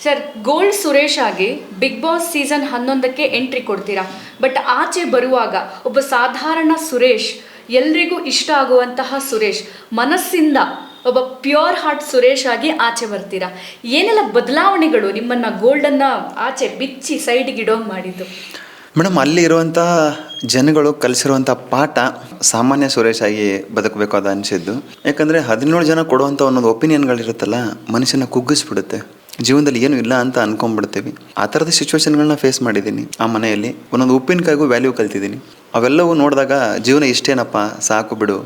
Sir, gold Suresh ಆಗಿ big boss season ಹನ್ನೊಂದಕ್ಕೆ entry ಕೊಡ್ತೀರಾ? ಬಟ್ ಆಚೆ ಬರುವಾಗ ಒಬ್ಬ ಸಾಧಾರಣ ಸುರೇಶ್, ಎಲ್ರಿಗೂ ಇಷ್ಟ ಆಗುವಂತಹ ಸುರೇಶ್, ಮನಸ್ಸಿಂದ ಒಬ್ಬ ಪ್ಯೂರ್ ಹಾರ್ಟ್ ಸುರೇಶ್ ಆಗಿ ಆಚೆ ಬರ್ತೀರಾ? ಏನೆಲ್ಲ ಬದಲಾವಣೆಗಳು ನಿಮ್ಮನ್ನ ಗೋಲ್ಡನ್ನ ಆಚೆ ಬಿಚ್ಚಿ ಸೈಡ್ಗೆ ಇಡೋ ಮಾಡಿದ್ದು? ಮೇಡಮ್, ಅಲ್ಲಿ ಇರುವಂಥ ಜನಗಳು ಕಲಿಸಿರುವಂಥ ಪಾಠ ಸಾಮಾನ್ಯ ಸುರೇಶ್ ಆಗಿ ಬದುಕಬೇಕು ಅದು ಅನಿಸಿದ್ದು. ಯಾಕಂದರೆ ಹದಿನೇಳು ಜನ ಕೊಡುವಂಥ ಒಂದೊಂದು ಒಪಿನಿಯನ್ಗಳಿರುತ್ತಲ್ಲ ಮನುಷ್ಯನ ಕುಗ್ಗಿಸ್ಬಿಡುತ್ತೆ. ಜೀವನದಲ್ಲಿ ಏನು ಇಲ್ಲ ಅಂತ ಅನ್ಕೊಂಡ್ಬಿಡ್ತೀವಿ. ಆ ಥರದ ಸಿಚುವೇಶನ್ಗಳನ್ನ ಫೇಸ್ ಮಾಡಿದ್ದೀನಿ. ಆ ಮನೆಯಲ್ಲಿ ಒಂದೊಂದು ಉಪ್ಪಿನಕಾಯಿಗೂ ವ್ಯಾಲ್ಯೂ ಕಲ್ತಿದ್ದೀನಿ. ಅವೆಲ್ಲವೂ ನೋಡಿದಾಗ ಜೀವನ ಇಷ್ಟೇನಪ್ಪ, ಸಾಕು ಬಿಡು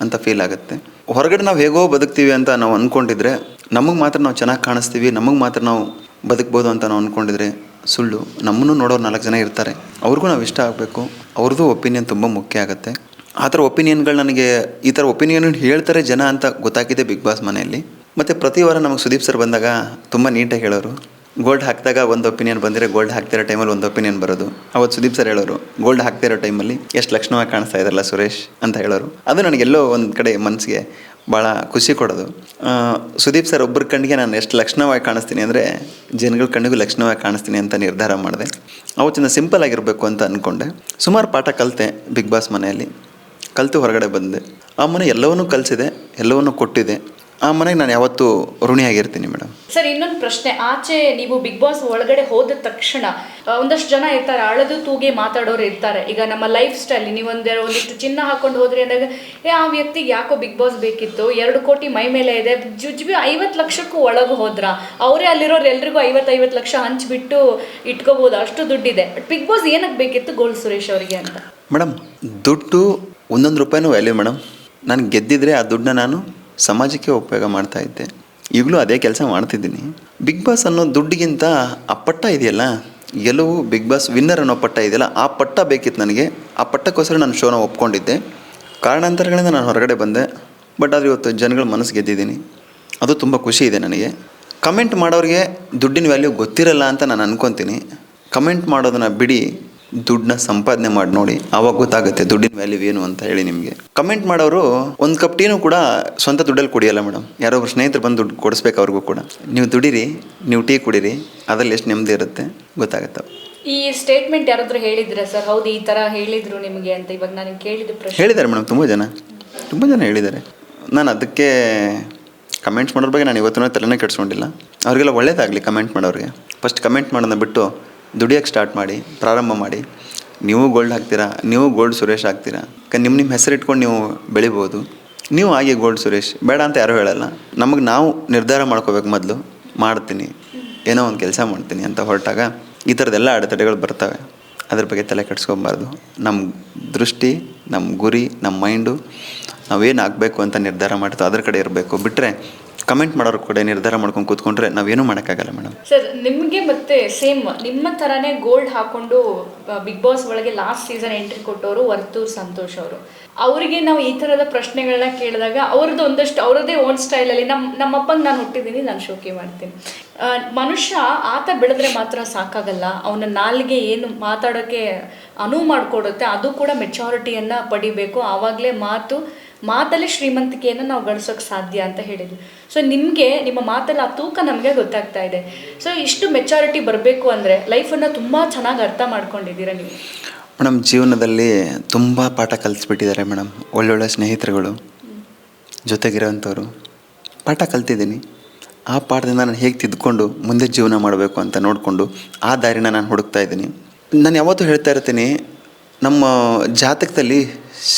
ಅಂತ ಫೀಲ್ ಆಗುತ್ತೆ. ಹೊರಗಡೆ ನಾವು ಹೇಗೋ ಬದುಕ್ತೀವಿ ಅಂತ ನಾವು ಅಂದ್ಕೊಂಡಿದ್ರೆ ನಮಗೆ ಮಾತ್ರ ನಾವು ಚೆನ್ನಾಗಿ ಕಾಣಿಸ್ತೀವಿ, ನಮಗೆ ಮಾತ್ರ ನಾವು ಬದುಕ್ಬೋದು ಅಂತ ನಾವು ಅಂದ್ಕೊಂಡಿದ್ರೆ ಸುಳ್ಳು. ನಮ್ಮನ್ನು ನೋಡೋರು ನಾಲ್ಕು ಜನ ಇರ್ತಾರೆ. ಅವ್ರಿಗೂ ನಾವು ಇಷ್ಟ ಆಗಬೇಕು. ಅವ್ರದ್ದು ಒಪಿನಿಯನ್ ತುಂಬ ಮುಖ್ಯ ಆಗುತ್ತೆ. ಆ ಥರ ಒಪಿನಿಯನ್ಗಳು ನನಗೆ ಈ ಥರ ಒಪಿನಿಯನ್ ಹೇಳ್ತಾರೆ ಜನ ಅಂತ ಗೊತ್ತಾಗಿದೆ ಬಿಗ್ ಬಾಸ್ ಮನೆಯಲ್ಲಿ. ಮತ್ತು ಪ್ರತಿ ವಾರ ನಮಗೆ ಸುದೀಪ್ ಸರ್ ಬಂದಾಗ ತುಂಬ ನೀಟಾಗಿ ಹೇಳೋರು. ಗೋಲ್ಡ್ ಹಾಕಿದಾಗ ಒಂದು ಒಪಿನಿಯನ್ ಬಂದರೆ ಗೋಲ್ಡ್ ಹಾಕ್ತಿರೋ ಟೈಮಲ್ಲಿ ಒಂದು ಒಪಿನಿಯನ್ ಬರೋದು. ಅವತ್ತು ಸುದೀಪ್ ಸರ್ ಹೇಳೋರು ಗೋಲ್ಡ್ ಹಾಕ್ತಿರೋ ಟೈಮಲ್ಲಿ ಎಷ್ಟು ಲಕ್ಷಣವಾಗಿ ಕಾಣಿಸ್ತಾ ಇದ್ರಲ್ಲ ಸುರೇಶ್? ಅಂತ ಹೇಳೋರು. ಅದು ನನಗೆಲ್ಲೋ ಒಂದು ಕಡೆ ಮನಸ್ಸಿಗೆ ಭಾಳ ಖುಷಿ ಕೊಡೋದು. ಸುದೀಪ್ ಸರ್ ಒಬ್ಬರ ಕಣ್ಣಿಗೆ ನಾನು ಎಷ್ಟು ಲಕ್ಷಣವಾಗಿ ಕಾಣಿಸ್ತೀನಿ ಅಂದರೆ, ಜನಗಳ ಕಣ್ಣಿಗೂ ಲಕ್ಷಣವಾಗಿ ಕಾಣಿಸ್ತೀನಿ ಅಂತ ನಿರ್ಧಾರ ಮಾಡಿದೆ. ಅವತ್ತಿನ ಸಿಂಪಲ್ ಆಗಿರಬೇಕು ಅಂತ ಅಂದ್ಕೊಂಡೆ ಸುಮಾರು ಪಾಠ ಕಲಿತೆ ಬಿಗ್ ಬಾಸ್ ಮನೆಯಲ್ಲಿ. ಕಲಿತು ಹೊರಗಡೆ ಬಂದೆ. ಆ ಮನೆ ಎಲ್ಲವನ್ನೂ ಕಲಿಸಿದೆ, ಎಲ್ಲವನ್ನೂ ಕೊಟ್ಟಿದೆ. ಆ ಮನೆಗೆ ನಾನು ಯಾವತ್ತೂ ಋಣಿಯಾಗಿರ್ತೀನಿ ಮೇಡಮ್. ಸರ್ ಇನ್ನೊಂದು ಪ್ರಶ್ನೆ. ಆಚೆ ನೀವು ಬಿಗ್ ಬಾಸ್ ಒಳಗಡೆ ಹೋದ ತಕ್ಷಣ ಆ, ಒಂದಷ್ಟು ಜನ ಇರ್ತಾರೆ ಅಳದು ತೂಗಿ ಮಾತಾಡೋರು ಇರ್ತಾರೆ. ಈಗ ನಮ್ಮ ಲೈಫ್ ಸ್ಟೈಲ್ ನೀವು ಒಂದೇ ಒಂದಿಷ್ಟು ಚಿನ್ನ ಹಾಕೊಂಡು ಹೋದ್ರಿ ಅಂದಾಗ ಏ ಆ ವ್ಯಕ್ತಿಗೆ ಯಾಕೋ ಬಿಗ್ ಬಾಸ್ ಬೇಕಿತ್ತು? ಎರಡು ಕೋಟಿ ಮೈ ಮೇಲೆ ಇದೆ. ಜುಜ್ಬಿ ಐವತ್ತು ಲಕ್ಷಕ್ಕೂ ಒಳಗೆ ಹೋದ್ರ ಅವರೇ ಅಲ್ಲಿರೋರು ಎಲ್ರಿಗೂ ಐವತ್ತು ಐವತ್ತು ಲಕ್ಷ ಹಂಚ್ಬಿಟ್ಟು ಇಟ್ಕೋಬಹುದು ಅಷ್ಟು ದುಡ್ಡಿದೆ. ಬಿಗ್ ಬಾಸ್ ಏನಕ್ಕೆ ಬೇಕಿತ್ತು ಗೋಲ್ಡ್ ಸುರೇಶ್ ಅವರಿಗೆ ಅಂತ? ಮೇಡಮ್ ದುಡ್ಡು ಒಂದೊಂದು ರೂಪಾಯಿನೂ ವ್ಯಾಲ್ಯೂ ಮೇಡಮ್. ನಾನು ಗೆದ್ದಿದ್ರೆ ಆ ದುಡ್ಡನ್ನ ನಾನು ಸಮಾಜಕ್ಕೆ ಉಪಯೋಗ ಮಾಡ್ತಾ ಇದ್ದೆ. ಈಗಲೂ ಅದೇ ಕೆಲಸ ಮಾಡ್ತಿದ್ದೀನಿ. ಬಿಗ್ ಬಾಸ್ ಅನ್ನೋ ದುಡ್ಡಿಗಿಂತ ಆ ಪಟ್ಟ ಇದೆಯಲ್ಲ? ಗೆಲುವು, ಬಿಗ್ ಬಾಸ್ ವಿನ್ನರ್ ಅನ್ನೋ ಪಟ್ಟ ಇದೆಯಲ್ಲ? ಆ ಪಟ್ಟ ಬೇಕಿತ್ತು ನನಗೆ. ಆ ಪಟ್ಟಕ್ಕೋಸ್ಕರ ನಾನು ಶೋನ ಒಪ್ಕೊಂಡಿದ್ದೆ. ಕಾರಣಾಂತರಗಳಿಂದ ನಾನು ಹೊರಗಡೆ ಬಂದೆ. ಬಟ್ ಆದರೆ ಇವತ್ತು ಜನಗಳ ಮನಸ್ಸು ಗೆದ್ದಿದ್ದೀನಿ. ಅದು ತುಂಬ ಖುಷಿ ಇದೆ ನನಗೆ. ಕಮೆಂಟ್ ಮಾಡೋರಿಗೆ ದುಡ್ಡಿನ ವ್ಯಾಲ್ಯೂ ಗೊತ್ತಿರಲ್ಲ ಅಂತ ನಾನು ಅಂದ್ಕೊತೀನಿ ಕಮೆಂಟ್ ಮಾಡೋದನ್ನು ಬಿಡಿ. ದುಡ್ಡನ್ನ ಸಂಪಾದನೆ ಮಾಡಿ ನೋಡಿ ಆವಾಗ ಗೊತ್ತಾಗುತ್ತೆ ದುಡ್ಡಿನ ವ್ಯಾಲ್ಯೂ ಏನು ಅಂತ ಹೇಳಿ ನಿಮಗೆ. ಕಮೆಂಟ್ ಮಾಡೋರು ಒಂದು ಕಪ್ ಟೀನು ಕೂಡ ಸ್ವಂತ ದುಡ್ಡಲ್ಲಿ ಕುಡಿಯಲ್ಲ ಮೇಡಮ್ ಯಾರೊಬ್ರು ಸ್ನೇಹಿತರು ಬಂದು ದುಡ್ಡು ಕೊಡಿಸ್ಬೇಕು ಅವ್ರಿಗೂ ಕೂಡ. ನೀವು ದುಡೀರಿ ನೀವು ಟೀ ಕುಡೀರಿ ಅದರಲ್ಲಿ ಎಷ್ಟು ನೆಮ್ಮದಿ ಇರುತ್ತೆ ಗೊತ್ತಾಗುತ್ತೆ. ಈ ಸ್ಟೇಟ್ಮೆಂಟ್ ಯಾರಾದರೂ ಹೇಳಿದ್ರೆ ಸರ್ ಹೌದು ಈ ತರ ಹೇಳಿದ್ರು ನಿಮಗೆ ಅಂತ ಇವಾಗ ನಾನು ಕೇಳಿದ ಪ್ರಶ್ನೆ. ಹೇಳಿದ್ದಾರೆ ಮೇಡಮ್ ತುಂಬ ಜನ. ತುಂಬ ಜನ ಹೇಳಿದ್ದಾರೆ. ನಾನು ಅದಕ್ಕೆ ಕಮೆಂಟ್ಸ್ ಮಾಡೋರ ಬಗ್ಗೆ ನಾನು ಇವತ್ತಿನ ತಲೆನೇ ಕೆಡ್ಸ್ಕೊಂಡಿಲ್ಲ. ಅವರಿಗೆಲ್ಲ ಒಳ್ಳೇದಾಗಲಿ ಕಮೆಂಟ್ ಮಾಡೋರಿಗೆ. ಫಸ್ಟ್ ಕಮೆಂಟ್ ಮಾಡೋದನ್ನ ಬಿಟ್ಟು ದುಡಿಯೋಕ್ಕೆ ಸ್ಟಾರ್ಟ್ ಮಾಡಿ, ಪ್ರಾರಂಭ ಮಾಡಿ, ನೀವು ಗೋಲ್ಡ್ ಹಾಕ್ತೀರಾ, ನೀವು ಗೋಲ್ಡ್ ಸುರೇಶ್ ಹಾಕ್ತೀರಾ? ಯಾಕೆ ನಿಮ್ಮ ನಿಮ್ಮ ಹೆಸರು ಇಟ್ಕೊಂಡು ನೀವು ಬೆಳಿಬೋದು. ನೀವು ಹಾಗೆ ಗೋಲ್ಡ್ ಸುರೇಶ್, ಬೇಡ ಅಂತ ಯಾರೂ ಹೇಳಲ್ಲ. ನಮಗೆ ನಾವು ನಿರ್ಧಾರ ಮಾಡ್ಕೋಬೇಕು ಮೊದಲು, ಮಾಡ್ತೀನಿ, ಏನೋ ಒಂದು ಕೆಲಸ ಮಾಡ್ತೀನಿ ಅಂತ ಹೊರಟಾಗ ಈ ಥರದ್ದೆಲ್ಲ ಅಡೆತಡೆಗಳು ಬರ್ತವೆ. ಅದ್ರ ಬಗ್ಗೆ ತಲೆ ಕೆಡಿಸ್ಕೊಬಾರ್ದು. ನಮ್ಮ ದೃಷ್ಟಿ ನಮ್ಮ ಗುರಿ ನಮ್ಮ ಮೈಂಡು ನಾವೇನು ಆಗಬೇಕು ಅಂತ ನಿರ್ಧಾರ ಮಾಡ್ತೋ ಅದ್ರ ಕಡೆ ಇರಬೇಕು. ಬಿಟ್ಟರೆ ಕಮೆಂಟ್ ಮಾಡೋರು ಕೂಡ ನಿರ್ಧಾರ ಮಾಡ್ಕೊಂಡು ಕೂತ್ಕೊಂಡ್ರೆ ನಾವೇನು ಮಾಡೋಕ್ಕಾಗಲ್ಲ ಮೇಡಮ್. ಸರ್, ನಿಮಗೆ ಮತ್ತೆ ಸೇಮ್, ನಿಮ್ಮ ಥರನೇ ಗೋಲ್ಡ್ ಹಾಕೊಂಡು ಬಿಗ್ ಬಾಸ್ ಒಳಗೆ ಲಾಸ್ಟ್ ಸೀಸನ್ ಎಂಟ್ರಿ ಕೊಟ್ಟವರು ವರ್ತೂರ್ ಸಂತೋಷ್ ಅವರು. ಅವರಿಗೆ ನಾವು ಈ ಥರದ ಪ್ರಶ್ನೆಗಳನ್ನ ಕೇಳಿದಾಗ ಅವ್ರದ್ದು ಒಂದಷ್ಟು ಅವರದೇ ಓನ್ ಸ್ಟೈಲಲ್ಲಿ ನಮ್ಮ ನಮ್ಮಪ್ಪಂಗೆ ನಾನು ಹುಟ್ಟಿದ್ದೀನಿ, ನಾನು ಶೋಕಿ ಮಾಡ್ತೀನಿ. ಮನುಷ್ಯ ಆತ ಬೆಳೆದ್ರೆ ಮಾತ್ರ ಸಾಕಾಗಲ್ಲ. ಅವನ ನಾಲಿಗೆ ಏನು ಮಾತಾಡೋಕ್ಕೆ ಅನುವು ಮಾಡಿಕೊಡುತ್ತೆ, ಅದು ಕೂಡ ಮೆಚಾರಿಟಿಯನ್ನು ಪಡಿಬೇಕು. ಆವಾಗಲೇ ಮಾತು ಮಾತಲ್ಲಿ ಶ್ರೀಮಂತಿಕೆಯನ್ನು ನಾವು ಗಳಿಸೋಕೆ ಸಾಧ್ಯ ಅಂತ ಹೇಳಿದ್ವಿ ಸೊ ನಿಮಗೆ, ನಿಮ್ಮ ಮಾತಲ್ಲಿ ಆ ತೂಕ ನಮಗೆ ಗೊತ್ತಾಗ್ತಾ ಇದೆ. ಸೊ ಇಷ್ಟು ಮೆಚಾರಿಟಿ ಬರಬೇಕು ಅಂದರೆ ಲೈಫನ್ನು ತುಂಬ ಚೆನ್ನಾಗಿ ಅರ್ಥ ಮಾಡ್ಕೊಂಡಿದ್ದೀರಾ ನೀವು? ಮೇಡಮ್ ಜೀವನದಲ್ಲಿ ತುಂಬ ಪಾಠ ಕಲಿಸ್ಬಿಟ್ಟಿದ್ದಾರೆ ಮೇಡಮ್ ಒಳ್ಳೊಳ್ಳೆ ಸ್ನೇಹಿತರುಗಳು, ಜೊತೆಗಿರೋವಂಥವ್ರು. ಪಾಠ ಕಲ್ತಿದ್ದೀನಿ. ಆ ಪಾಠದಿಂದ ನಾನು ಹೇಗೆ ತಿದ್ದುಕೊಂಡು ಮುಂದೆ ಜೀವನ ಮಾಡಬೇಕು ಅಂತ ನೋಡಿಕೊಂಡು ಆ ದಾರಿನ ನಾನು ಹುಡುಕ್ತಾ ಇದ್ದೀನಿ. ನಾನು ಯಾವತ್ತೂ ಹೇಳ್ತಾ ಇರ್ತೀನಿ, ನಮ್ಮ ಜಾತಕದಲ್ಲಿ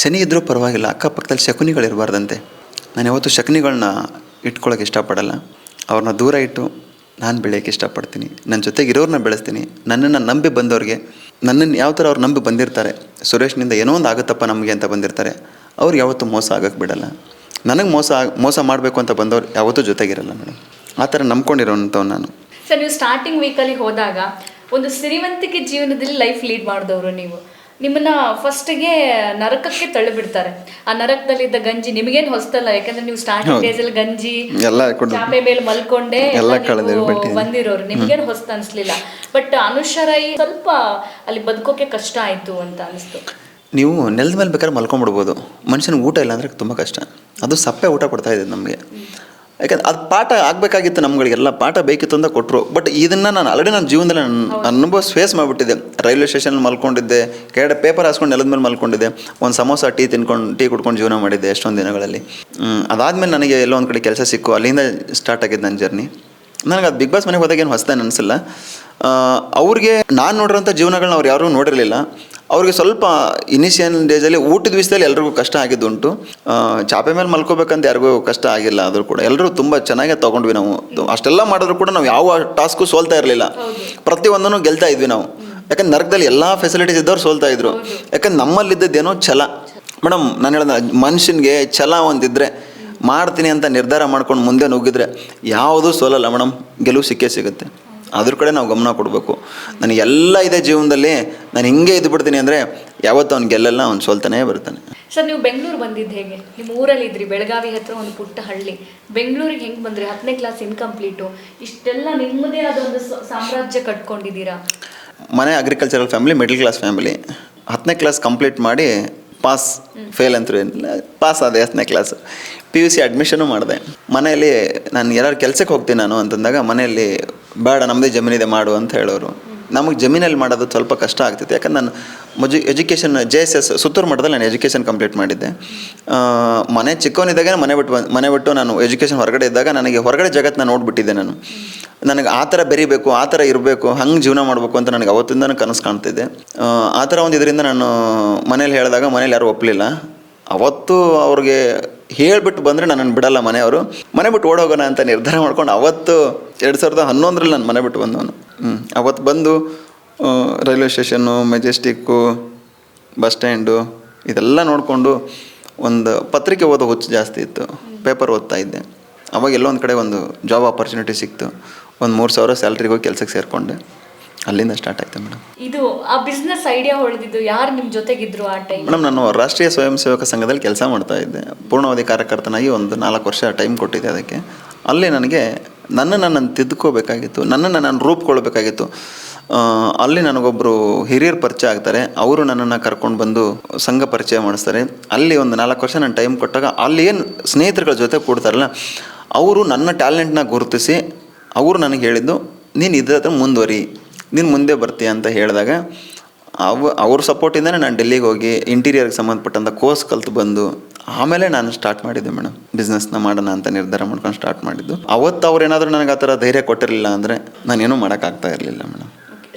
ಶನಿ ಇದ್ದರೂ ಪರವಾಗಿಲ್ಲ, ಅಕ್ಕಪಕ್ಕದಲ್ಲಿ ಶಕುನಿಗಳಿರಬಾರ್ದಂತೆ. ನಾನು ಯಾವತ್ತೂ ಶಕುನಿಗಳನ್ನ ಇಟ್ಕೊಳ್ಳೋಕೆ ಇಷ್ಟಪಡಲ್ಲ. ಅವ್ರನ್ನ ದೂರ ಇಟ್ಟು ನಾನು ಬೆಳೆಯೋಕೆ ಇಷ್ಟಪಡ್ತೀನಿ. ನನ್ನ ಜೊತೆಗೆ ಇರೋರನ್ನ ಬೆಳೆಸ್ತೀನಿ. ನನ್ನನ್ನು ನಂಬಿ ಬಂದವ್ರಿಗೆ ನನ್ನನ್ನು ಯಾವ ಥರ ಅವ್ರು ನಂಬಿ ಬಂದಿರ್ತಾರೆ, ಸುರೇಶ್ನಿಂದ ಏನೋ ಒಂದು ಆಗುತ್ತಪ್ಪ ನಮಗೆ ಅಂತ ಬಂದಿರ್ತಾರೆ, ಅವ್ರು ಯಾವತ್ತೂ ಮೋಸ ಆಗಕ್ಕೆ ಬಿಡಲ್ಲ. ನನಗೆ ಮೋಸ ಮೋಸ ಮಾಡಬೇಕು ಅಂತ ಬಂದವ್ರು ಯಾವತ್ತೂ ಜೊತೆಗಿರಲ್ಲ ಮೇಡಮ್ ಆ ಥರ ನಂಬ್ಕೊಂಡಿರೋಂಥವ್ ನಾನು. ಸರ್, ನೀವು ಸ್ಟಾರ್ಟಿಂಗ್ ವೀಕಲ್ಲಿ ಹೋದಾಗ, ಒಂದು ಸಿರಿವಂತಿಕೆ ಜೀವನದಲ್ಲಿ ಲೈಫ್ ಲೀಡ್ ಮಾಡಿದವರು ನೀವು. ನಿಮ್ಮನ್ನ ಫಸ್ಟ್ಗೆ ನರಕಕ್ಕೆ ತಳ್ಳಿ ಬಿಡ್ತಾರೆ ಆ ನರಕದಲ್ಲಿದ್ದ ಗಂಜಿ ನಿಮಗೇನು ಹೊಸ್ತಲ್ಲ? ಯಾಕಂದ್ರೆ ನೀವು ಸ್ಟಾರ್ಟಿಂಗ್ ಡೇಸ್ ಅಲ್ಲಿ ಗಂಜಿ ಚಾಪೆ ಮೇಲೆ ಮಲ್ಕೊಂಡೆ ಬಂದಿರೋರು. ನಿಮ್ಗೇನು ಹೊಸ್ತ ಅನ್ಸ್ಲಿಲ್ಲ? ಬಟ್ ಅನುಷರೈ ಸ್ವಲ್ಪ ಅಲ್ಲಿ ಬದುಕೋಕೆ ಕಷ್ಟ ಆಯ್ತು ಅಂತ ಅನಿಸ್ತು. ನೀವು ನೆಲದ ಮೇಲೆ ಬೇಕಾದ್ರೆ ಮಲ್ಕೊಂಡ್ಬಿಡ್ಬೋದು ಮನುಷ್ಯನಿಗೆ ಊಟ ಇಲ್ಲ ಅಂದರೆ ತುಂಬ ಕಷ್ಟ. ಅದು ಸಪ್ಪೆ ಊಟ ಕೊಡ್ತಾ ಇದೆ ನಮಗೆ. ಯಾಕಂದ್ರೆ ಅದು ಪಾಠ ಆಗಬೇಕಾಗಿತ್ತು ನಮ್ಗಳಿಗೆಲ್ಲ ಪಾಠ ಬೇಕಿತ್ತು ಅಂತ ಕೊಟ್ಟರು ಬಟ್ ಇದನ್ನು ನಾನು ಆಲ್ರೆಡಿ ನನ್ನ ಜೀವನದಲ್ಲಿ ನನ್ನ ಅನುಭವ ಫೇಸ್ ಮಾಡಿಬಿಟ್ಟಿದ್ದೆ. ರೈಲ್ವೆ ಸ್ಟೇಷನ್ ಮಲ್ಕೊಂಡಿದ್ದೆ ಕೆಳಗಡೆ ಪೇಪರ್ ಹಾಸ್ಕೊಂಡು ನೆಲದ ಮೇಲೆ ಮಲ್ಕೊಂಡಿದ್ದೆ ಒಂದು ಸಮೋಸ ಟೀ ತಿನ್ಕೊಂಡು ಟೀ ಕುಡ್ಕೊಂಡು ಜೀವನ ಮಾಡಿದ್ದೆ ಎಷ್ಟೊಂದು ದಿನಗಳಲ್ಲಿ. ಅದಾದಮೇಲೆ ನನಗೆ ಎಲ್ಲೋ ಒಂದು ಕಡೆ ಕೆಲಸ ಸಿಕ್ಕು ಅಲ್ಲಿಂದ ಸ್ಟಾರ್ಟ್ ಆಗಿದ್ದು ನನ್ನ ಜರ್ನಿ ನನಗೆ ಅದು ಬಿಗ್ ಬಾಸ್ ಮನೆಗೆ ಹೋದಾಗ ಏನು ಹೊಸದೇನು ಅನಿಸಿಲ್ಲ. ಅವ್ರಿಗೆ ನಾನು ನೋಡಿರೋಂಥ ಜೀವನಗಳನ್ನ ಅವ್ರು ಯಾರೂ ನೋಡಿರಲಿಲ್ಲ. ಅವ್ರಿಗೆ ಸ್ವಲ್ಪ ಇನಿಷಿಯಲ್ ಡೇಸಲ್ಲಿ ಊಟದ ವಿಷಯದಲ್ಲಿ ಎಲ್ರಿಗೂ ಕಷ್ಟ ಆಗಿದ್ದುಂಟು ಚಾಪೆ ಮೇಲೆ ಮಲ್ಕೋಬೇಕಂತ ಯಾರಿಗೂ ಕಷ್ಟ ಆಗಿಲ್ಲ ಆದರೂ ಕೂಡ. ಎಲ್ಲರೂ ತುಂಬ ಚೆನ್ನಾಗೆ ತೊಗೊಂಡ್ವಿ ನಾವು. ಅಷ್ಟೆಲ್ಲ ಮಾಡಿದ್ರು ಕೂಡ ನಾವು ಯಾವ ಟಾಸ್ಕು ಸೋಲ್ತಾ ಇರಲಿಲ್ಲ. ಪ್ರತಿಯೊಂದನ್ನು ಗೆಲ್ತಾ ಇದ್ವಿ ನಾವು. ಯಾಕಂದ್ರೆ ನರಕದಲ್ಲಿ ಎಲ್ಲ ಫೆಸಿಲಿಟೀಸ್ ಇದ್ದವ್ರು ಸೋಲ್ತಾ ಇದ್ರು. ಯಾಕಂದ್ರೆ ನಮ್ಮಲ್ಲಿದ್ದೇನೋ ಛಲ. ಮೇಡಮ್ ನಾನು ಹೇಳ್ದೆ ಮನುಷ್ಯನಿಗೆ ಛಲ ಒಂದಿದ್ರೆ ಮಾಡ್ತೀನಿ ಅಂತ ನಿರ್ಧಾರ ಮಾಡ್ಕೊಂಡು ಮುಂದೆ ನುಗ್ಗಿದ್ರೆ ಯಾವುದೂ ಸೋಲಲ್ಲ ಮೇಡಮ್ ಗೆಲುವು ಸಿಕ್ಕೇ ಸಿಗುತ್ತೆ. ಅದ್ರ ಕಡೆ ನಾವು ಗಮನ ಕೊಡಬೇಕು. ನನಗೆಲ್ಲ ಇದೆ ಜೀವನದಲ್ಲಿ ನಾನು ಹಿಂಗೆ ಇದ್ದು ಬಿಡ್ತೀನಿ ಅಂದರೆ ಯಾವತ್ತೂ ಅವ್ನು ಗೆಲ್ಲಲ್ಲ ಅವ್ನು ಸೋಲ್ತಾನೇ ಬರ್ತಾನೆ. ಸರ್ ನೀವು ಬೆಂಗಳೂರು ಬಂದಿದ್ದು ಹೇಗೆ? ನಿಮ್ಮ ಊರಲ್ಲಿ ಇದ್ರಿ ಬೆಳಗಾವಿ ಹತ್ರ ಒಂದು ಪುಟ್ಟ ಹಳ್ಳಿ. ಬೆಂಗಳೂರಿಗೆ ಹೆಂಗೆ ಬಂದ್ರಿ? ಹತ್ತನೇ ಕ್ಲಾಸ್ ಇನ್ಕಂಪ್ಲೀಟು ಇಷ್ಟೆಲ್ಲ ನಿಮ್ಮದೇ ಆದ ಒಂದು ಸಾಮ್ರಾಜ್ಯ ಕಟ್ಕೊಂಡಿದ್ದೀರಾ? ಮನೆ agricultural family middle class family ಹತ್ತನೇ ಕ್ಲಾಸ್ ಕಂಪ್ಲೀಟ್ ಮಾಡಿ ಪಾಸ್ ಫೇಲ್ ಅಂತೂ ಏನಿಲ್ಲ ಪಾಸ್ ಆದ ಹತ್ತನೇ class P U C admission ಮಾಡಿದೆ. ಮನೆಯಲ್ಲಿ ನಾನು ಎಲ್ಲರೂ ಕೆಲಸಕ್ಕೆ ಹೋಗ್ತೀನಿ ನಾನು ಅಂತಂದಾಗ ಮನೆಯಲ್ಲಿ, ಬೇಡ ನಮ್ಮದೇ ಜಮೀನಿದೆ ಮಾಡು ಅಂತ ಹೇಳೋರು. ನಮಗೆ ಜಮೀನಲ್ಲಿ ಮಾಡೋದು ಸ್ವಲ್ಪ ಕಷ್ಟ ಆಗ್ತಿತ್ತು. ಯಾಕಂದ್ರೆ ನಾನು ಮಜು education J S S Suttur ಮಟ್ಟದಲ್ಲಿ ನಾನು ಎಜುಕೇಷನ್ ಕಂಪ್ಲೀಟ್ ಮಾಡಿದ್ದೆ. ಮನೆ ಚಿಕ್ಕವನಿದ್ದಾಗ ಮನೆ ಬಿಟ್ಟು ಮನೆ ಬಿಟ್ಟು ನಾನು ಎಜುಕೇಷನ್ ಹೊರಗಡೆ ಇದ್ದಾಗ ನನಗೆ ಹೊರಗಡೆ ಜಗತ್ತನ್ನ ನೋಡ್ಬಿಟ್ಟಿದ್ದೆ ನಾನು. ನನಗೆ ಆ ಥರ ಬೆರಿಬೇಕು, ಆ ಥರ ಇರಬೇಕು, ಹಂಗೆ ಜೀವನ ಮಾಡಬೇಕು ಅಂತ ನನಗೆ ಅವತ್ತಿಂದ ಕನಸು ಕಾಣ್ತಿದ್ದೆ ಆ ಥರ ಒಂದು ಇದರಿಂದ ನಾನು ಮನೇಲಿ ಹೇಳಿದಾಗ ಮನೇಲಿ ಯಾರೂ ಒಪ್ಪಲಿಲ್ಲ ಅವತ್ತು ಅವ್ರಿಗೆ ಹೇಳ್ಬಿಟ್ಟು ಬಂದರೆ ನನ್ನನ್ನು ಬಿಡಲ್ಲ ಮನೆಯವರು. ಮನೆ ಬಿಟ್ಟು ಓಡೋಗೋಣ ಅಂತ ನಿರ್ಧಾರ ಮಾಡ್ಕೊಂಡು ಅವತ್ತು ಎರಡು ಸಾವಿರದ ಹನ್ನೊಂದರಲ್ಲಿ ನಾನು ಮನೆ ಬಿಟ್ಟು ಬಂದವನು. ಹ್ಞೂ ಅವತ್ತು ಬಂದು railway station, Majestic, bus stand ಇದೆಲ್ಲ ನೋಡಿಕೊಂಡು ಒಂದು ಪತ್ರಿಕೆ ಓದೋ ಹುಚ್ಚು ಜಾಸ್ತಿ ಇತ್ತು. ಪೇಪರ್ ಓದ್ತಾ ಇದ್ದೆ. ಅವಾಗ ಎಲ್ಲೋ ಒಂದು ಕಡೆ ಒಂದು ಜಾಬ್ ಆಪರ್ಚುನಿಟಿ ಸಿಕ್ತು. ಒಂದು ಮೂರು ಸಾವಿರ ಸ್ಯಾಲ್ರಿಗೆ ಹೋಗಿ ಕೆಲಸಕ್ಕೆ ಸೇರಿಕೊಂಡೆ. ಅಲ್ಲಿಂದ ಸ್ಟಾರ್ಟ್ ಆಯ್ತು ಮೇಡಮ್? ಇದು ಆ ಬಿಸ್ನೆಸ್ ಐಡಿಯಾ ಹೊಳೆದಿದ್ದು ಯಾರು ನಿಮ್ಮ ಜೊತೆಗಿದ್ರು ಆ ಟೈಮ್ ಮೇಡಮ್ ನಾನು ರಾಷ್ಟ್ರೀಯ ಸ್ವಯಂ ಸೇವಕ ಸಂಘದಲ್ಲಿ ಕೆಲಸ ಮಾಡ್ತಾ ಇದ್ದೆ. ಪೂರ್ಣಾವಧಿ ಕಾರ್ಯಕರ್ತನಾಗಿ ಒಂದು ನಾಲ್ಕು ವರ್ಷ ಟೈಮ್ ಕೊಟ್ಟಿದ್ದೆ ಅದಕ್ಕೆ. ಅಲ್ಲಿ ನನಗೆ ನನ್ನನ್ನು ನಾನು ತಿದ್ದುಕೋಬೇಕಾಗಿತ್ತು ನನ್ನನ್ನು ನಾನು ರೂಪುಕೊಳ್ಬೇಕಾಗಿತ್ತು. ಅಲ್ಲಿ ನನಗೊಬ್ಬರು ಹಿರಿಯರು ಪರಿಚಯ ಆಗ್ತಾರೆ. ಅವರು ನನ್ನನ್ನು ಕರ್ಕೊಂಡು ಬಂದು ಸಂಘ ಪರಿಚಯ ಮಾಡಿಸ್ತಾರೆ. ಅಲ್ಲಿ ಒಂದು ನಾಲ್ಕು ವರ್ಷ ನಾನು ಟೈಮ್ ಕೊಟ್ಟಾಗ ಅಲ್ಲಿ ಏನು ಸ್ನೇಹಿತರುಗಳ ಜೊತೆ ಕೂಡ್ತಾರಲ್ಲ ಅವರು ನನ್ನ ಟ್ಯಾಲೆಂಟ್ನ ಗುರುತಿಸಿ ಅವರು ನನಗೆ ಹೇಳಿದ್ದು ನೀನು ಇದ್ರ ಹತ್ರ ಮುಂದುವರಿ. ನೀನು ಮುಂದೆ ಬರ್ತೀಯ ಅಂತ ಹೇಳಿದಾಗ ಅವ ಅವ್ರ ಸಪೋರ್ಟಿಂದನೇ ನಾನು ಡೆಲ್ಲಿಗೆ ಹೋಗಿ ಇಂಟೀರಿಯರ್ಗೆ ಸಂಬಂಧಪಟ್ಟಂಥ ಕೋರ್ಸ್ ಕಲ್ತು ಬಂದು ಆಮೇಲೆ ನಾನು ಸ್ಟಾರ್ಟ್ ಮಾಡಿದ್ದೆ ಮೇಡಮ್ ಬಿಸ್ನೆಸ್ನ ಮಾಡೋಣ ಅಂತ ನಿರ್ಧಾರ ಮಾಡ್ಕೊಂಡು ಸ್ಟಾರ್ಟ್ ಮಾಡಿದ್ದು. ಅವತ್ತು ಅವ್ರು ಏನಾದರೂ ನನಗೆ ಆ ಥರ ಧೈರ್ಯ ಕೊಟ್ಟಿರಲಿಲ್ಲ ಅಂದರೆ ನಾನೇನು ಮಾಡೋಕ್ಕಾಗ್ತಾ ಇರಲಿಲ್ಲ ಮೇಡಮ್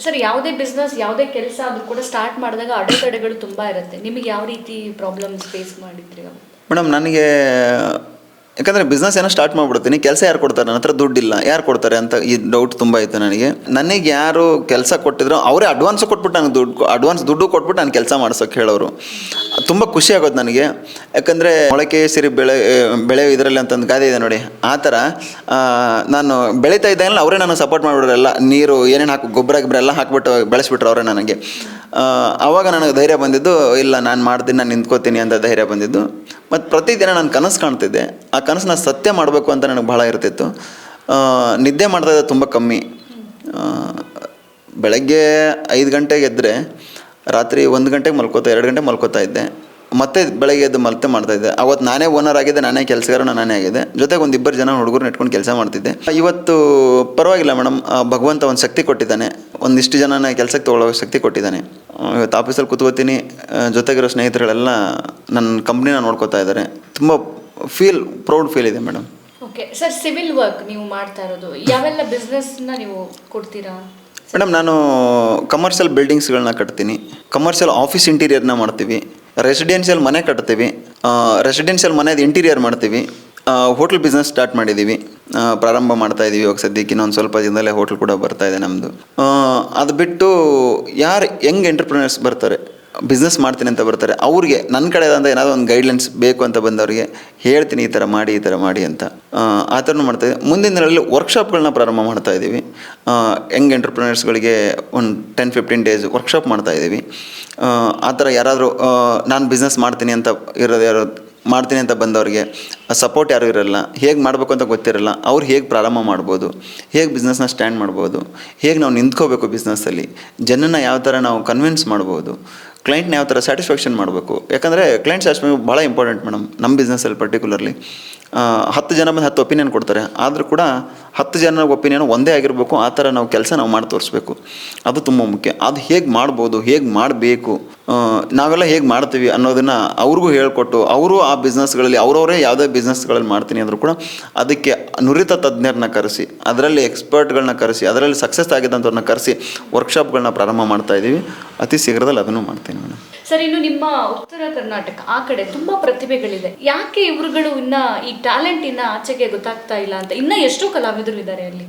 ಸರ್ ಯಾವುದೇ ಬಿಸ್ನೆಸ್ ಯಾವುದೇ ಕೆಲಸ ಆದರೂ ಕೂಡ ಸ್ಟಾರ್ಟ್ ಮಾಡಿದಾಗ ಅಡೆತಡೆಗಳು ತುಂಬ ಇರುತ್ತೆ. ನಿಮಗೆ ಯಾವ ರೀತಿ ಪ್ರಾಬ್ಲಮ್ಸ್ ಫೇಸ್ ಮಾಡಿದ್ರಿ? ಮೇಡಮ್ ನನಗೆ ಯಾಕಂದರೆ ಬಿಸ್ನೆಸ್ ಏನೋ ಸ್ಟಾರ್ಟ್ ಮಾಡಿಬಿಡ್ತೀನಿ ಕೆಲಸ ಯಾರು ಕೊಡ್ತಾರೆ? ನನ್ನ ಹತ್ರ ದುಡ್ಡಿಲ್ಲ, ಯಾರು ಕೊಡ್ತಾರೆ ಅಂತ ಈ ಡೌಟ್ ತುಂಬ ಇತ್ತು ನನಗೆ. ನನಗೆ ಯಾರು ಕೆಲಸ ಕೊಟ್ಟಿದ್ರು, ಅವರೇ ಅಡ್ವಾನ್ಸು ಕೊಟ್ಬಿಟ್ಟು ನನಗೆ ದುಡ್ಡು ಅಡ್ವಾನ್ಸ್ ದುಡ್ಡು ಕೊಟ್ಬಿಟ್ಟು ನಾನು ಕೆಲಸ ಮಾಡ್ಸೋಕೆ ಹೇಳೋರು. ತುಂಬ ಖುಷಿ ಆಗೋದು ನನಗೆ. ಯಾಕಂದರೆ ಮೊಳಕೆ, ಸಿರಿ ಬೆಳೆ ಬೆಳೆ ಇದರಲ್ಲಿ ಅಂತಂದು ಗಾದೆ ಇದೆ ನೋಡಿ. ಆ ಥರ ನಾನು ಬೆಳೀತಾ ಇದ್ದಾಗಲ್ಲ ಅವರೇ ನಾನು ಸಪೋರ್ಟ್ ಮಾಡಿಬಿಡ್ರು ಎಲ್ಲ ನೀರು, ಏನೇನು ಹಾಕಿ, ಗೊಬ್ಬರ, ಗಿಬ್ಬರ ಎಲ್ಲ ಹಾಕ್ಬಿಟ್ಟು ಬೆಳೆಸ್ಬಿಟ್ರು ಅವರೇ ನನಗೆ. ಆವಾಗ ನನಗೆ ಧೈರ್ಯ ಬಂದಿದ್ದು, ಇಲ್ಲ, ನಾನು ಮಾಡ್ತೀನಿ, ನಾನು ನಿಂತ್ಕೋತೀನಿ ಅಂತ ಧೈರ್ಯ ಬಂದಿದ್ದು. ಮತ್ತು ಪ್ರತಿದಿನ ನಾನು ಕನಸು ಕಾಣ್ತಿದ್ದೆ. ಆ ಕನಸನ್ನ ಸತ್ಯ ಮಾಡಬೇಕು ಅಂತ ನನಗೆ ಭಾಳ ಇರ್ತಿತ್ತು. ನಿದ್ದೆ ಮಾಡ್ತಾ ಇದ್ದ ತುಂಬ ಕಮ್ಮಿ. ಬೆಳಗ್ಗೆ ಐದು ಗಂಟೆಗೆ ಎದ್ದರೆ ರಾತ್ರಿ ಒಂದು ಗಂಟೆಗೆ ಮಲ್ಕೋತಾ, ಎರಡು ಗಂಟೆಗೆ ಮಲ್ಕೋತಾ ಇದ್ದೆ. ಮತ್ತೆ ಬೆಳಗ್ಗೆ ಎದ್ದು ಮತ್ತೆ ಮಾಡ್ತಾ ಇದ್ದೆ. ಅವತ್ತು ನಾನೇ ಓನರ್ ಆಗಿದ್ದೆ ನಾನೇ ಕೆಲಸಗಾರನ ನಾನೇ ಆಗಿದ್ದೆ. ಜೊತೆಗೆ ಒಂದು ಇಬ್ಬರು ಜನ ಹುಡುಗರನ್ನ ಇಟ್ಕೊಂಡು ಕೆಲಸ ಮಾಡ್ತಿದ್ದೆ. ಇವತ್ತು ಪರವಾಗಿಲ್ಲ ಮೇಡಮ್ ಭಗವಂತ ಒಂದು ಶಕ್ತಿ ಕೊಟ್ಟಿದ್ದಾನೆ. ಒಂದಿಷ್ಟು ಜನನ ಕೆಲಸಕ್ಕೆ ತೊಗೊಳ್ಳೋ ಶಕ್ತಿ ಕೊಟ್ಟಿದ್ದಾನೆ. ಇವತ್ತು ಆಫೀಸಲ್ಲಿ ಕೂತ್ಕೋತೀನಿ. ಜೊತೆಗಿರೋ ಸ್ನೇಹಿತರುಗಳೆಲ್ಲ ನನ್ನ ಕಂಪ್ನಿನ ನೋಡ್ಕೋತಾ ಇದ್ದಾರೆ. ತುಂಬ ಫೀಲ್ ಪ್ರೌಡ್ ಫೀಲ್ ಇದೆ madam. Okay sir civil work ನೀವು ಮಾಡ್ತಾ ಇರೋದು ಯಾವೆಲ್ಲ ಬಿಸ್ನೆಸ್ನ ನೀವು ಕೊಡ್ತೀರಾ? ಮೇಡಮ್ ನಾನು ಕಮರ್ಷಿಯಲ್ ಬಿಲ್ಡಿಂಗ್ಸ್ಗಳನ್ನ ಕಟ್ತೀನಿ. ಕಮರ್ಷಿಯಲ್ ಆಫೀಸ್ ಇಂಟೀರಿಯರ್ನ ಮಾಡ್ತೀವಿ. ರೆಸಿಡೆನ್ಷಿಯಲ್ ಮನೆ ಕಟ್ತೀವಿ. ರೆಸಿಡೆನ್ಷಿಯಲ್ ಮನೆದು ಇಂಟೀರಿಯರ್ ಮಾಡ್ತೀವಿ. ಹೋಟ್ಲ್ ಬಿಸ್ನೆಸ್ ಸ್ಟಾರ್ಟ್ ಮಾಡಿದ್ದೀವಿ ಪ್ರಾರಂಭ ಮಾಡ್ತಾ ಇದ್ದೀವಿ ಇವಾಗ ಸದ್ಯಕ್ಕೆ, ಇನ್ನೊಂದು ಸ್ವಲ್ಪ ದಿನದಲ್ಲೇ ಹೋಟ್ಲ್ ಕೂಡ ಬರ್ತಾ ಇದೆ ನಮ್ಮದು ಅದು ಬಿಟ್ಟು ಯಾರು, ಯಂಗ್ ಎಂಟರ್ಪ್ರಿನರ್ಸ್ ಬರ್ತಾರೆ? ಬಿಸ್ನೆಸ್ ಮಾಡ್ತೀನಿ ಅಂತ ಬರ್ತಾರೆ. ಅವ್ರಿಗೆ ನನ್ನ ಕಡೆದಂತ ಏನಾದರೂ ಒಂದು ಗೈಡ್ಲೈನ್ಸ್ ಬೇಕು ಅಂತ ಬಂದವರಿಗೆ ಹೇಳ್ತೀನಿ ಈ ಥರ ಮಾಡಿ ಈ ಥರ ಮಾಡಿ ಅಂತ. ಆ, ಥರನೂ ಮಾಡ್ತಾ ಇದ್ದೀವಿ ಮುಂದಿನ ದಿನಗಳಲ್ಲಿ ವರ್ಕ್ಶಾಪ್ಗಳನ್ನ ಪ್ರಾರಂಭ ಮಾಡ್ತಾ ಇದ್ದೀವಿ. ಯಂಗ್ ಎಂಟರ್ಪ್ರಿನರ್ಸ್ಗಳಿಗೆ ಒಂದು ಟೆನ್ ಫಿಫ್ಟೀನ್ ಡೇಸ್ ವರ್ಕ್ಶಾಪ್ ಮಾಡ್ತಾ ಇದ್ದೀವಿ. ಆ, ಆ ಥರ ಯಾರಾದರೂ ನಾನು ಬಿಸ್ನೆಸ್ ಮಾಡ್ತೀನಿ ಅಂತ ಇರೋದು ಯಾರು ಮಾಡ್ತೀನಿ ಅಂತ ಬಂದವ್ರಿಗೆ ಸಪೋರ್ಟ್ ಯಾರೂ ಇರಲ್ಲ ಹೇಗೆ ಮಾಡಬೇಕು ಅಂತ ಗೊತ್ತಿರಲ್ಲ ಅವ್ರು ಹೇಗೆ ಪ್ರಾರಂಭ ಮಾಡ್ಬೋದು ಹೇಗೆ ಬಿಸ್ನೆಸ್ನ ಸ್ಟ್ಯಾಂಡ್ ಮಾಡ್ಬೋದು ಹೇಗೆ ನಾವು ನಿಂತ್ಕೋಬೇಕು ಬಿಸ್ನೆಸ್ಸಲ್ಲಿ ಜನನ ಯಾವ ಥರ ನಾವು ಕನ್ವಿನ್ಸ್ ಮಾಡ್ಬೋದು ಕ್ಲೈಂಟ್ನ ಯಾವ ಥರ ಸ್ಯಾಟಿಸ್ಫ್ಯಾಕ್ಷನ್ ಮಾಡಬೇಕು? ಯಾಕಂದರೆ ಕ್ಲೈಂಟ್ ಸ್ಯಾಟಿಸ್ಫ್ಯಾಕ್ಷನ್ ಭಾಳ ಇಂಪಾರ್ಟೆಂಟ್ ಮೇಡಮ್ ನಮ್ಮ ಬಿಸ್ನೆಸ್ಸಲ್ಲಿ ಪರ್ಟಿಕ್ಯುಲರ್ಲಿ ಹತ್ತು ಜನ ಬಂದು ಹತ್ತು ಒಪಿನಿಯನ್ ಕೊಡ್ತಾರೆ. ಆದರೂ ಕೂಡ ಹತ್ತು ಜನ ಒಪಿನಿಯನ್ ಒಂದೇ ಆಗಿರಬೇಕು, ಆ ಥರ ನಾವು ಕೆಲಸ ನಾವು ಮಾಡಿ ತೋರಿಸ್ಬೇಕು. ಅದು ತುಂಬ ಮುಖ್ಯ. ಅದು ಹೇಗೆ ಮಾಡ್ಬೋದು, ಹೇಗೆ ಮಾಡಬೇಕು ನಾವೆಲ್ಲ ಹೇಗೆ ಮಾಡ್ತೀವಿ ಅನ್ನೋದನ್ನು ಅವ್ರಿಗೂ ಹೇಳ್ಕೊಟ್ಟು, ಅವರು ಆ ಬಿಸ್ನೆಸ್ಗಳಲ್ಲಿ ಅವರವರೇ ಯಾವುದೇ ಬಿಸ್ನೆಸ್ಗಳಲ್ಲಿ ಮಾಡ್ತೀನಿ ಅಂದರೂ ಕೂಡ ಅದಕ್ಕೆ ನುರಿತ ತಜ್ಞರನ್ನ ಕರೆಸಿ, ಅದರಲ್ಲಿ ಎಕ್ಸ್ಪರ್ಟ್ಗಳನ್ನ ಕರೆಸಿ, ಅದರಲ್ಲಿ ಸಕ್ಸಸ್ ಆಗಿದ್ದಂಥವ್ರನ್ನ ಕರೆಸಿ ವರ್ಕ್ಶಾಪ್ಗಳನ್ನ ಪ್ರಾರಂಭ ಮಾಡ್ತಾ ಇದ್ದೀವಿ. ಅತಿ ಶೀಘ್ರದಲ್ಲಿ ಅದನ್ನು ಮಾಡ್ತೀನಿ ಮೇಡಮ್. ಸರ್, ಇನ್ನು ನಿಮ್ಮ ಉತ್ತರ ಕರ್ನಾಟಕ ಆ ಕಡೆ ತುಂಬಾ ಪ್ರತಿಭೆಗಳಿದೆ. ಯಾಕೆ ಇವರುಗಳು ಇನ್ನ ಈ ಟ್ಯಾಲೆಂಟ್ ಇನ್ನ ಆಚೆಗೆ ಗೊತ್ತಾಗ್ತಾ ಇಲ್ಲ ಅಂತ. ಇನ್ನ ಎಷ್ಟೋ ಕಲಾವಿದರು ಇದ್ದಾರೆ ಅಲ್ಲಿ.